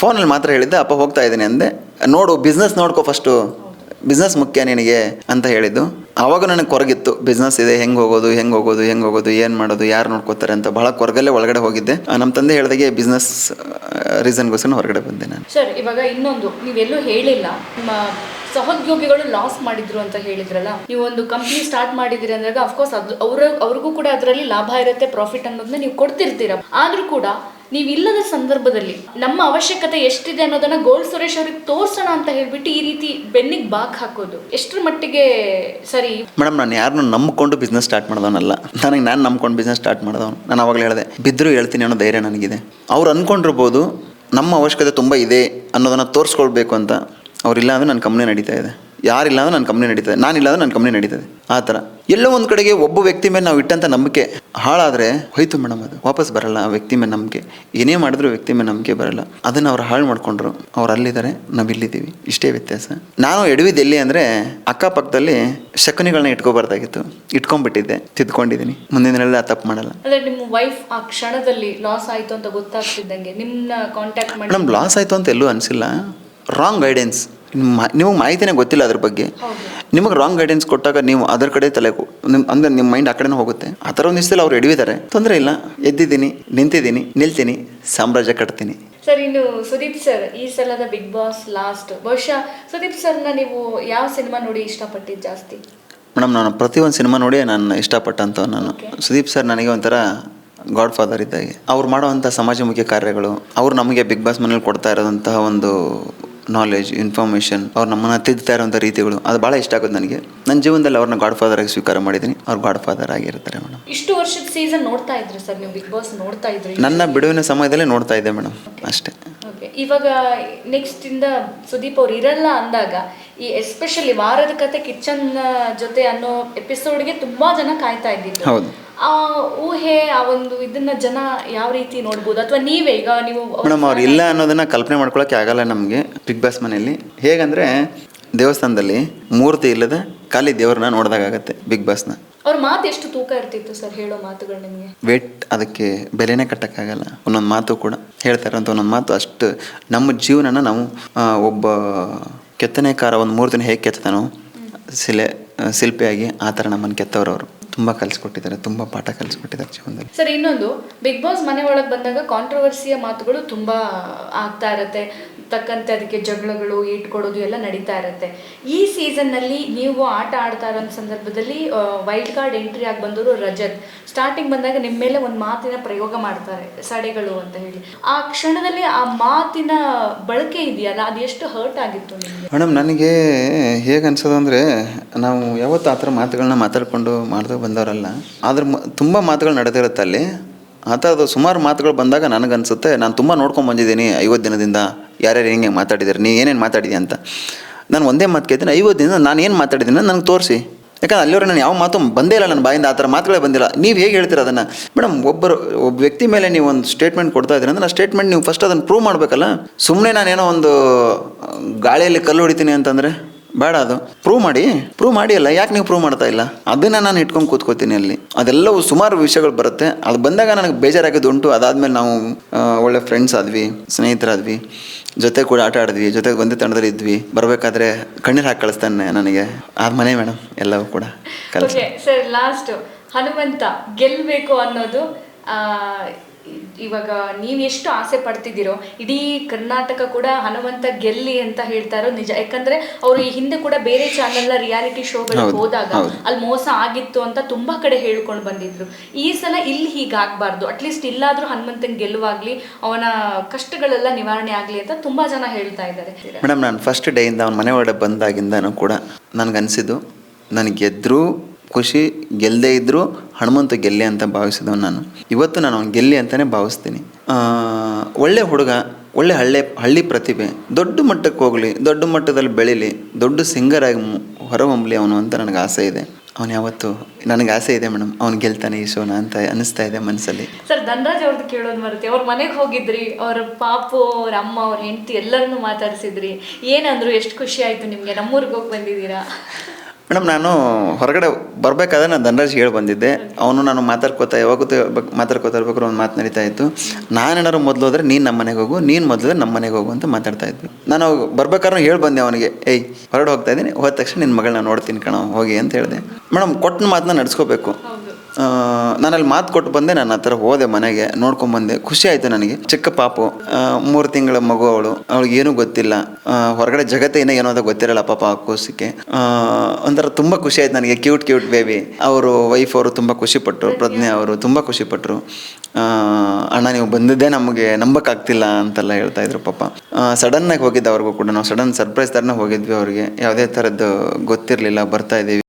ಫೋನಲ್ಲಿ ಮಾತ್ರ ಹೇಳಿದ್ದೆ, ಅಪ್ಪ ಹೋಗ್ತಾ ಇದ್ದೀನಿ ಅಂದೆ. ನೋಡು ಬಿಸ್ನೆಸ್ ನೋಡ್ಕೊ ಫಸ್ಟು ಬಿಸ್ನೆಸ್ ಮುಖ್ಯ ನಿನಗೆ ಅಂತ ಹೇಳಿದ್ದು. ಆವಾಗ ನನಗೆ ಕೊರಗಿತ್ತು. ಬಿಸ್ನೆಸ್ ಇದೆ, ಹೆಂಗೆ ಹೋಗೋದು ಹೆಂಗೆ ಹೋಗೋದು ಹೆಂಗೆ ಹೋಗೋದು, ಏನು ಮಾಡೋದು, ಯಾರು ನೋಡ್ಕೋತಾರೆ ಅಂತ ಬಹಳ ಕೊರಗಲ್ಲೇ ಒಳಗಡೆ ಹೋಗಿದ್ದೆ. ನಮ್ಮ ತಂದೆ ಹೇಳಿದಾಗೆ ಬಿಸ್ನೆಸ್ ರೀಸನ್ಗೋಸ್ಕರ ಹೊರಗಡೆ ಬಂದೆ ನಾನು. ಸರ್, ಇವಾಗ ಇನ್ನೊಂದು, ನೀವೆಲ್ಲೂ ಹೇಳಿಲ್ಲ, ನಿಮ್ಮ ಸಹೋದ್ಯೋಗಿಗಳು ಲಾಸ್ ಮಾಡಿದ್ರು ಅಂತ ಹೇಳಿದ್ರಲ್ಲ ನೀವು ಒಂದು ಕಂಪ್ನಿ ಸ್ಟಾರ್ಟ್ ಮಾಡಿದಿರಿ ಅಂದಾಗ ಅಫ್ಕೋರ್ಸ್ ಅದು, ಅವ್ರ, ಅವ್ರಿಗೂ ಕೂಡ ಅದರಲ್ಲಿ ಲಾಭ ಇರುತ್ತೆ ಪ್ರಾಫಿಟ್ ಅನ್ನೋದನ್ನ ನೀವು ಕೊಡ್ತಿರ್ತೀರ. ಆದ್ರೂ ಕೂಡ ನೀವು ಇಲ್ಲದ ಸಂದರ್ಭದಲ್ಲಿ ನಮ್ಮ ಅವಶ್ಯಕತೆ ಎಷ್ಟಿದೆ ಅನ್ನೋದನ್ನ ಗೋಲ್ ಸುರೇಶ್ ಅವ್ರಿಗೆ ತೋರ್ಸೋಣ ಅಂತ ಹೇಳ್ಬಿಟ್ಟು ಈ ರೀತಿ ಬೆನ್ನಿಗೆ ಬಾಕ್ ಹಾಕೋದು. ಎಷ್ಟರ ಮಟ್ಟಿಗೆ ಸರಿ? ಮೇಡಮ್, ನಾನು ಯಾರನ್ನು ನಂಬ್ಕೊಂಡು ಬಿಸ್ನೆಸ್ ಸ್ಟಾರ್ಟ್ ಮಾಡಿದವನಲ್ಲ. ನನಗೆ ನಾನು ನಂಬ್ಕೊಂಡು ಬಿಸ್ನೆಸ್ ಸ್ಟಾರ್ಟ್ ಮಾಡಿದವನು. ನಾನು ಅವಾಗಲೇ ಹೇಳಿದೆ ಬಿದ್ದರೂ ಹೇಳ್ತೀನಿ ಅನ್ನೋ ಧೈರ್ಯ ನನಗಿದೆ. ಅವ್ರು ಅಂದ್ಕೊಂಡಿರ್ಬೋದು ನಮ್ಮ ಅವಶ್ಯಕತೆ ತುಂಬ ಇದೆ ಅನ್ನೋದನ್ನು ತೋರಿಸ್ಕೊಳ್ಬೇಕು ಅಂತ. ಅವರಿಲ್ಲ ಅಂದರೆ ನನ್ನ ಕಂಪ್ನಿ ನಡೀತಾ ಇದೆ. ಯಾರಿಲ್ಲ ಅಂದ್ರೆ ನನ್ನ ಕಂಪ್ನಿ ನಡೀತದೆ ನಾನಿಲ್ಲ ಅಂದ್ರೆ ನನ್ನ ಕಂಪ್ನಿ ನಡೀತದೆ. ಆ ಥರ. ಎಲ್ಲೋ ಒಂದು ಕಡೆಗೆ ಒಬ್ಬ ವ್ಯಕ್ತಿ ಮೇಲೆ ನಾವು ಇಟ್ಟಂಥ ನಂಬಿಕೆ ಹಾಳಾದರೆ ಹೋಯ್ತು ಮೇಡಮ್ ಅದು. ವಾಪಸ್ ಬರಲ್ಲ ಆ ವ್ಯಕ್ತಿ ಮೇಲೆ ನಂಬಿಕೆ. ಏನೇ ಮಾಡಿದ್ರು ವ್ಯಕ್ತಿ ಮೇಲೆ ನಂಬಿಕೆ ಬರಲ್ಲ. ಅದನ್ನು ಅವ್ರು ಹಾಳು ಮಾಡ್ಕೊಂಡ್ರು. ಅವ್ರು ಅಲ್ಲಿದ್ದಾರೆ ನಾವು ಇಲ್ಲಿದ್ದೀವಿ. ಇಷ್ಟೇ ವ್ಯತ್ಯಾಸ. ನಾನು ಎಡವಿದ್ದು ಎಲ್ಲಿ ಅಂದರೆ ಅಕ್ಕಪಕ್ಕದಲ್ಲಿ ಶಕುನಿಗಳನ್ನ ಇಟ್ಕೋಬಾರ್ದಾಗಿತ್ತು. ಇಟ್ಕೊಂಡ್ಬಿಟ್ಟಿದ್ದೆ ತಿದ್ಕೊಂಡಿದ್ದೀನಿ. ಮುಂದಿನ ತಪ್ಪು ಮಾಡಲ್ಲ. ನಿಮ್ಮ ವೈಫ್ ಆ ಕ್ಷಣದಲ್ಲಿ ಲಾಸ್ ಆಯ್ತು ಅಂತ ಗೊತ್ತಾಗ್ತಿದ್ದಂಗೆ ನಿಮ್ಮನ್ನ ಕಾಂಟ್ಯಾಕ್ಟ್ ಮಾಡಿ ಮೇಡಮ್ ಲಾಸ್ ಆಯಿತು ಅಂತ ಎಲ್ಲೂ ಅನಿಸಿಲ್ಲ. ರಾಂಗ್ ಗೈಡೆನ್ಸ್ ನಿಮಗೆ ಮಾಹಿತಿನೇ ಗೊತ್ತಿಲ್ಲ ಅದ್ರ ಬಗ್ಗೆ. ನಿಮಗೆ ರಾಂಗ್ ಗೈಡೆನ್ಸ್ ಕೊಟ್ಟಾಗ ನೀವು ಅದರ ಕಡೆ ತಲೆ ಕೊ- ನಿಮ್ ಅಂದ್ರೆ ನಿಮ್ಮ ಮೈಂಡ್ ಆ ಕಡೆನೂ ಹೋಗುತ್ತೆ. ಆ ಥರ ಒಂದು ಅವ್ರು ಎಡವಿದ್ದಾರೆ ತೊಂದರೆ ಇಲ್ಲ. ಎದ್ದಿದ್ದೀನಿ ನಿಂತಿದ್ದೀನಿ ನಿಲ್ತೀನಿ ಸಾಮ್ರಾಜ್ಯ ಕಟ್ತೀನಿ. ಸರ್ ಇನ್ನು ಸುದೀಪ್ ಸರ್ ಈ ಸಲದ ಬಿಗ್ ಬಾಸ್ ಲಾಸ್ಟ್ ಬಹುಶಃ ಸುದೀಪ್ ಸರ್ನ ನೀವು ಯಾವ ಸಿನಿಮಾ ನೋಡಿ ಇಷ್ಟಪಟ್ಟಿದ್ದು ಜಾಸ್ತಿ? ಮೇಡಮ್ ನಾನು ಪ್ರತಿಯೊಂದು ಸಿನಿಮಾ ನೋಡಿ ನಾನು ಇಷ್ಟಪಟ್ಟಂತ ನಾನು. ಸುದೀಪ್ ಸರ್ ನನಗೆ ಒಂಥರ ಗಾಡ್ ಫಾದರ್ ಇದ್ದಾಗೆ. ಅವ್ರು ಮಾಡುವಂಥ ಸಮಾಜಮುಖಿ ಕಾರ್ಯಗಳು ಅವ್ರು ನಮಗೆ ಬಿಗ್ ಬಾಸ್ ಮನೇಲಿ ಕೊಡ್ತಾ ಇರೋದಂತಹ ಒಂದು ನಾಲೆಜ್ ಇನ್ಫಾರ್ಮೇಷನ್ ಅವ್ರು ನಮ್ಮನ್ನು ತಿದ್ದುತ್ತಾ ಇರುವಂಥ ರೀತಿಗಳು. ಅದು ಭಾಳ ಇಷ್ಟ ಆಗುತ್ತೆ ನನಗೆ. ನನ್ನ ಜೀವನದಲ್ಲಿ ಅವ್ರನ್ನ ಗಾಡ್ ಫಾದರ್ ಆಗಿ ಸ್ವೀಕಾರ ಮಾಡಿದ್ದೀನಿ. ಅವ್ರು ಗಾಡ್ ಫಾದರ್ ಆಗಿರ್ತಾರೆ ಮೇಡಮ್. ಇಷ್ಟು ವರ್ಷದ ಸೀಸನ್ ನೋಡ್ತಾ ಇದ್ರಿ ಸರ್ ನೀವು ಬಿಗ್ ಬಾಸ್ ನೋಡ್ತಾ ಇದ್ರಿ? ನನ್ನ ಬಿಡುವಿನ ಸಮಯದಲ್ಲೇ ನೋಡ್ತಾ ಇದ್ದೆ ಮೇಡಮ್ ಅಷ್ಟೇ. ಓಕೆ ಇವಾಗ ನೆಕ್ಸ್ಟ್ ಇಂದ ಸುದೀಪ್ ಅವ್ರು ಇರಲ್ಲ ಅಂದಾಗ ಈ ಎಸ್ಪೆಷಲಿ ವಾರದ ಕತೆ ಕಿಚನ್ ಜೊತೆ ಅನ್ನೋ ಎಪಿಸೋಡ್ಗೆ ತುಂಬಾ ಜನ ಕಾಯ್ತಾ ಇದ್ದಿದ್ದು. ಹೌದು. ಆ ಊಹೆ ಆ ಒಂದು ಇದನ್ನ ಜನ ಯಾವ ರೀತಿ ನೋಡ್ಬೋದು? ಅಥವಾ ನೀವೇ ಈಗ ನೀವು ಮೇಡಮ್ ಅವ್ರು ಇಲ್ಲ ಅನ್ನೋದನ್ನ ಕಲ್ಪನೆ ಮಾಡ್ಕೊಳಕ್ಕೆ ಆಗಲ್ಲ ನಮಗೆ ಬಿಗ್ ಬಾಸ್ ಮನೆಯಲ್ಲಿ. ಹೇಗಂದ್ರೆ ದೇವಸ್ಥಾನದಲ್ಲಿ ಮೂರ್ತಿ ಇಲ್ಲದ ಖಾಲಿ ದೇವ್ರನ್ನ ನೋಡ್ದಾಗತ್ತೆ ಬಿಗ್ ಬಾಸ್ನ ಅವ್ರ ಮಾತು ಎಷ್ಟು ತೂಕ ಇರ್ತಿತ್ತು ಸರ್ ಹೇಳೋ ಮಾತುಗಳು ನಿಮಗೆ? ವೇಟ್ ಅದಕ್ಕೆ ಬೆಲೆನೇ ಕಟ್ಟಕ್ಕಾಗಲ್ಲ ಒಂದೊಂದು ಮಾತು ಕೂಡ ಹೇಳ್ತಾರಂತ ಒಂದೊಂದು ಮಾತು ಅಷ್ಟು ನಮ್ಮ ಜೀವನನ ನಾವು ಆ, ಒಬ್ಬ ಕೆತ್ತನೆಕಾರ ಒಂದು ಮೂರ್ತಿನ ಹೇಗೆ ಕೆತ್ತತಾನೋ ಶಿಲೆ ಶಿಲ್ಪಿಯಾಗಿ ಆ ಥರ ನಮ್ಮನ್ನು ಕೆತ್ತವ್ರು ಅವರು ತುಂಬ ಕಲಿಸ್ಕೊಟ್ಟಿದ್ದಾರೆ ತುಂಬ ಪಾಠ ಕಲಿಸ್ಕೊಟ್ಟಿದ್ದಾರೆ ಜೀವನದಲ್ಲಿ. ಸರ್ ಇನ್ನೊಂದು ಬಿಗ್ ಬಾಸ್ ಮನೆ ಒಳಗೆ ಬಂದಾಗ ಕಾಂಟ್ರವರ್ಸಿಯ ಮಾತುಗಳು ತುಂಬ ಆಗ್ತಾ ಇರುತ್ತೆ. ತಕ್ಕಂತೆ ಅದಕ್ಕೆ ಜಗಳಗಳು ಇಟ್ಕೊಡೋದು ಎಲ್ಲ ನಡೀತಾ ಇರುತ್ತೆ. ಈ ಸೀಸನ್ನಲ್ಲಿ ನೀವು ಆಟ ಆಡ್ತಾ ಇರೋ ಸಂದರ್ಭದಲ್ಲಿ ವೈಲ್ಡ್ ಕಾರ್ಡ್ ಎಂಟ್ರಿ ಆಗಿ ಬಂದವರು ರಜತ್. ಸ್ಟಾರ್ಟಿಂಗ್ ಬಂದಾಗ ನಿಮ್ಮ ಮೇಲೆ ಒಂದು ಮಾತಿನ ಪ್ರಯೋಗ ಮಾಡ್ತಾರೆ ಸಡೆಗಳು ಅಂತ ಹೇಳಿ. ಆ ಕ್ಷಣದಲ್ಲಿ ಆ ಮಾತಿನ ಬಳಕೆ ಇದೆಯಲ್ಲ ಅದು ಎಷ್ಟು ಹರ್ಟ್ ಆಗಿತ್ತು ಮೇಡಮ್ ನನಗೆ ಹೇಗೆ ಅನ್ಸೋದು ಅಂದರೆ ನಾವು ಯಾವತ್ತು ಆ ಥರ ಮಾತುಗಳನ್ನ ಮಾತಾಡ್ಕೊಂಡು ಮಾಡ್ತಾ ಬಂದವರಲ್ಲ. ಆದ್ರೆ ತುಂಬ ಮಾತುಗಳು ನಡೆದಿರುತ್ತೆ ಅಲ್ಲಿ. ಆ ಥರದ್ದು ಸುಮಾರು ಮಾತುಗಳು ಬಂದಾಗ ನನಗನ್ಸುತ್ತೆ, ನಾನು ತುಂಬ ನೋಡ್ಕೊಂಡು ಬಂದಿದ್ದೀನಿ, ಐವತ್ತು ದಿನದಿಂದ. ಯಾರ್ಯಾರು ಹೆಂಗೆ ಮಾತಾಡಿದ್ದಾರೆ ನೀ ಏನೇನು ಮಾತಾಡಿದ್ಯಾ ಅಂತ. ನಾನು ಒಂದೇ ಮಾತು ಕೇಳ್ತೀನಿ, ಐವತ್ತು ದಿನ ನಾನು ಏನು ಮಾತಾಡಿದ್ದೀನಿ ನನಗೆ ತೋರಿಸಿ. ಯಾಕಂದ್ರೆ ಅಲ್ಲಿವರೆಗೆ ನಾನು ಯಾವ ಮಾತು ಬಂದೇ ಇಲ್ಲ ನನ್ನ ಬಾಯಿಂದ, ಆ ಥರ ಮಾತುಗಳೇ ಬಂದಿಲ್ಲ. ನೀವು ಹೇಗೆ ಹೇಳ್ತೀರ ಅದನ್ನು? ಮೇಡಮ್ ಒಬ್ಬರು, ಒಬ್ಬ ವ್ಯಕ್ತಿ ಮೇಲೆ ನೀವು ಒಂದು ಸ್ಟೇಟ್ಮೆಂಟ್ ಕೊಡ್ತಾ ಇದ್ದೀರಿ ಅಂದ್ರೆ, ಆ ಸ್ಟೇಟ್ಮೆಂಟ್ ನೀವು ಫಸ್ಟ್ ಅದನ್ನು ಪ್ರೂವ್ ಮಾಡಬೇಕಲ್ಲ? ಸುಮ್ಮನೆ ನಾನೇನೋ ಒಂದು, ಗಾಳಿಯಲ್ಲಿ ಕಲ್ಲು ಹೊಡಿತೀನಿ ಅಂತಂದರೆ? ಬೇಡ ಅದು. ಪ್ರೂವ್ ಮಾಡಿ ಪ್ರೂವ್ ಮಾಡಿ ಅಲ್ಲ, ಯಾಕೆ ನೀವು ಪ್ರೂವ್ ಮಾಡ್ತಾ ಇಲ್ಲ? ಅದನ್ನ ನಾನು ಇಟ್ಕೊಂಡು ಕೂತ್ಕೋತೀನಿ ಅಲ್ಲಿ. ಅದೆಲ್ಲವೂ ಸುಮಾರು ವಿಷಯಗಳು ಬರುತ್ತೆ. ಅದು ಬಂದಾಗ ನನಗೆ ಬೇಜಾರಾಗಿದ್ದು ಉಂಟು. ಅದಾದ್ಮೇಲೆ ನಾವು ಒಳ್ಳೆ ಫ್ರೆಂಡ್ಸ್ ಆದ್ವಿ, ಸ್ನೇಹಿತರಾದ್ವಿ, ಜೊತೆ ಕೂಡ ಆಟ ಆಡಿದ್ವಿ ಜೊತೆಗೆ ಒಂದೇ ತಂಡದಲ್ಲಿ ಇದ್ವಿ. ಬರಬೇಕಾದ್ರೆ ಕಣ್ಣೀರು ಹಾಕಿ ಕಳಿಸ್ತಾನೆ ನನಗೆ. ಆ ಮನೆ ಮೇಡಮ್, ಎಲ್ಲವೂ ಕೂಡ ಸರ್ ಲಾಸ್ಟ್ ಹನುಮಂತ ಗೆಲ್ಬೇಕು ಅನ್ನೋದು ಇವಾಗ ನೀವು ಎಷ್ಟು ಆಸೆ ಪಡ್ತಿದ್ದೀರೋ ಇಡೀ ಕರ್ನಾಟಕ ಕೂಡ ಹನುಮಂತ ಗೆಲ್ಲಿ ಅಂತ ಹೇಳ್ತಾರೋ ನಿಜ. ಯಾಕಂದ್ರೆ ಅವರು ಈ ಹಿಂದೆ ಕೂಡ ಬೇರೆ ಚಾನೆಲ್ ರಿಯಾಲಿಟಿ ಶೋಗಳಿಗೆ ಹೌದು, ಹೋದಾಗ ಹೌದು. ಅಲ್ಲಿ ಮೋಸ ಆಗಿತ್ತು ಅಂತ ತುಂಬಾ ಕಡೆ ಹೇಳ್ಕೊಂಡು ಬಂದಿದ್ರು. ಈ ಸಲ ಇಲ್ಲಿ ಹೀಗಾಗಬಾರ್ದು ಅಟ್ಲೀಸ್ಟ್ ಇಲ್ಲಾದ್ರೂ ಹನುಮಂತನ್ ಗೆಲ್ಲುವಾಗ್ಲಿ ಅವನ ಕಷ್ಟಗಳೆಲ್ಲ ನಿವಾರಣೆ ಆಗ್ಲಿ ಅಂತ ತುಂಬಾ ಜನ ಹೇಳ್ತಾ ಇದ್ದಾರೆ. ಮೇಡಮ್ ನಾನು ಫಸ್ಟ್ ಡೇ ಇಂದ ಅವನ ಮನೆ ಒಳಗಡೆ ಬಂದಾಗಿಂದನೂ ಕೂಡ ನನಗನ್ಸಿದ್ದು ನನಗೆ ಗೆದ್ದರೂ ಖುಷಿ ಗೆಲ್ಲದೇ ಇದ್ದರೂ ಹನುಮಂತ ಗೆಲ್ಲಿ ಅಂತ ಭಾವಿಸಿದವನು ನಾನು. ಇವತ್ತು ನಾನು ಅವ್ನು ಗೆಲ್ಲಿ ಅಂತಲೇ ಭಾವಿಸ್ತೀನಿ. ಒಳ್ಳೆ ಹುಡುಗ, ಒಳ್ಳೆ ಹಳ್ಳಿ ಹಳ್ಳಿ ಪ್ರತಿಭೆ, ದೊಡ್ಡ ಮಟ್ಟಕ್ಕೆ ಹೋಗಲಿ, ದೊಡ್ಡ ಮಟ್ಟದಲ್ಲಿ ಬೆಳೀಲಿ, ದೊಡ್ಡ ಸಿಂಗರ್ ಆಗಿ ಮು- ಹೊರಹೊಮ್ಮಲಿ ಅವನು ಅಂತ ನನಗೆ ಆಸೆ ಇದೆ. ಅವನು ಯಾವತ್ತು, ನನಗೆ ಆಸೆ ಇದೆ ಮೇಡಮ್, ಅವ್ನು ಗೆಲ್ತಾನೆ ಈ ಶೋನ ಅಂತ ಅನಿಸ್ತಾ ಇದೆ ಮನಸ್ಸಲ್ಲಿ. ಸರ್, ಧನರಾಜ್ ಅವ್ರದ್ದು ಕೇಳೋದು ಮರುತ್ತೆ ಅವ್ರ ಮನೆಗೆ ಹೋಗಿದ್ರಿ, ಅವ್ರ ಪಾಪು, ಅವ್ರ ಅಮ್ಮ, ಅವ್ರ ಹೆಂಡತಿ ಎಲ್ಲರನ್ನೂ ಮಾತಾಡಿಸಿದ್ರಿ. ಏನಂದ್ರು, ಎಷ್ಟು ಖುಷಿ ಆಯಿತು ನಿಮಗೆ? ನಮ್ಮೂರಿಗೆ ಹೋಗಿ ಬಂದಿದ್ದೀರಾ? ಮೇಡಮ್, ನಾನು ಹೊರಗಡೆ ಬರಬೇಕಾದ್ರೆ ನಾನು ಧನರಾಜ್ ಹೇಳಿ ಬಂದಿದ್ದೆ. ಅವನು ನಾನು ಮಾತಾಡ್ಕೋತಾ ಯಾವಾಗೂ ಮಾತಾಡ್ಕೋತಾ ಇರ್ಬೇಕಾದ್ರೆ ಒಂದು ಮಾತು ನಡೀತಾ ಇತ್ತು. ನಾನೇನಾದ್ರು ಮೊದಲು ಹೋದ್ರೆ ನೀನು ನಮ್ಮ ಮನೆಗೆ ಹೋಗು, ನೀನು ಮೊದಲು ನಮ್ಮ ಮನೆಗೆ ಹೋಗು ಅಂತ ಮಾತಾಡ್ತಾ ಇದ್ವಿ. ನಾನು ಬರ್ಬೇಕಾದ್ರೆ ಹೇಳಿ ಬಂದೆ ಅವನಿಗೆ, ಏಯ್, ಹೊರಗಡೆ ಹೋಗ್ತಾ ಇದ್ದೀನಿ ಹೋದ ತಕ್ಷಣ ನಿನ್ನ ಮಗಳನ್ನ ನೋಡ್ತೀನಿ ಕಣ, ಹೋಗಿ ಅಂತ ಹೇಳಿದೆ. ಮೇಡಮ್, ಕೊಟ್ಟ ಮಾತನ್ನ ನಡೆಸ್ಕೋಬೇಕು. ಹೌದು ನಾನು ಅಲ್ಲಿ ಮಾತು ಕೊಟ್ಟು ಬಂದೆ, ನಾನು ಆ ಥರ ಹೋದೆ ಮನೆಗೆ ನೋಡ್ಕೊಂಬಂದೆ ಖುಷಿ ಆಯಿತು ನನಗೆ. ಚಿಕ್ಕ ಪಾಪು ಮೂರು ತಿಂಗಳ ಮಗು ಅವಳು. ಅವಳಿಗೆ ಏನೂ ಗೊತ್ತಿಲ್ಲ. ಹೊರಗಡೆ ಜಗತ್ತೇನೇ ಏನೋ ಅಂತ ಗೊತ್ತಿರಲ್ಲ ಪಾಪ ಆ ಕೂಸಿಗೆ. ಒಂಥರ ತುಂಬ ಖುಷಿ ಆಯ್ತು ನನಗೆ. Cute cute baby. ಅವರು ವೈಫ್ ಅವರು ತುಂಬ ಖುಷಿಪಟ್ಟರು ಪ್ರಜ್ಞೆ ಅವರು ತುಂಬ ಖುಷಿಪಟ್ಟರು ಅಣ್ಣ ನೀವು ಬಂದಿದ್ದೇ ನಮಗೆ ನಂಬಕ್ಕಾಗ್ತಿಲ್ಲ ಅಂತೆಲ್ಲ ಹೇಳ್ತಾ ಇದ್ರು ಪಾಪ. ಸಡನ್ನಾಗಿ ಹೋಗಿದ್ದೆ ಅವ್ರಿಗೂ ಕೂಡ. ನಾವು ಸಡನ್ ಸರ್ಪ್ರೈಸ್ ಥರನೇ ಹೋಗಿದ್ವಿ ಅವ್ರಿಗೆ. ಯಾವುದೇ ಥರದ್ದು ಗೊತ್ತಿರಲಿಲ್ಲ. ಬರ್ತಾ ಇದ್ದೀವಿ.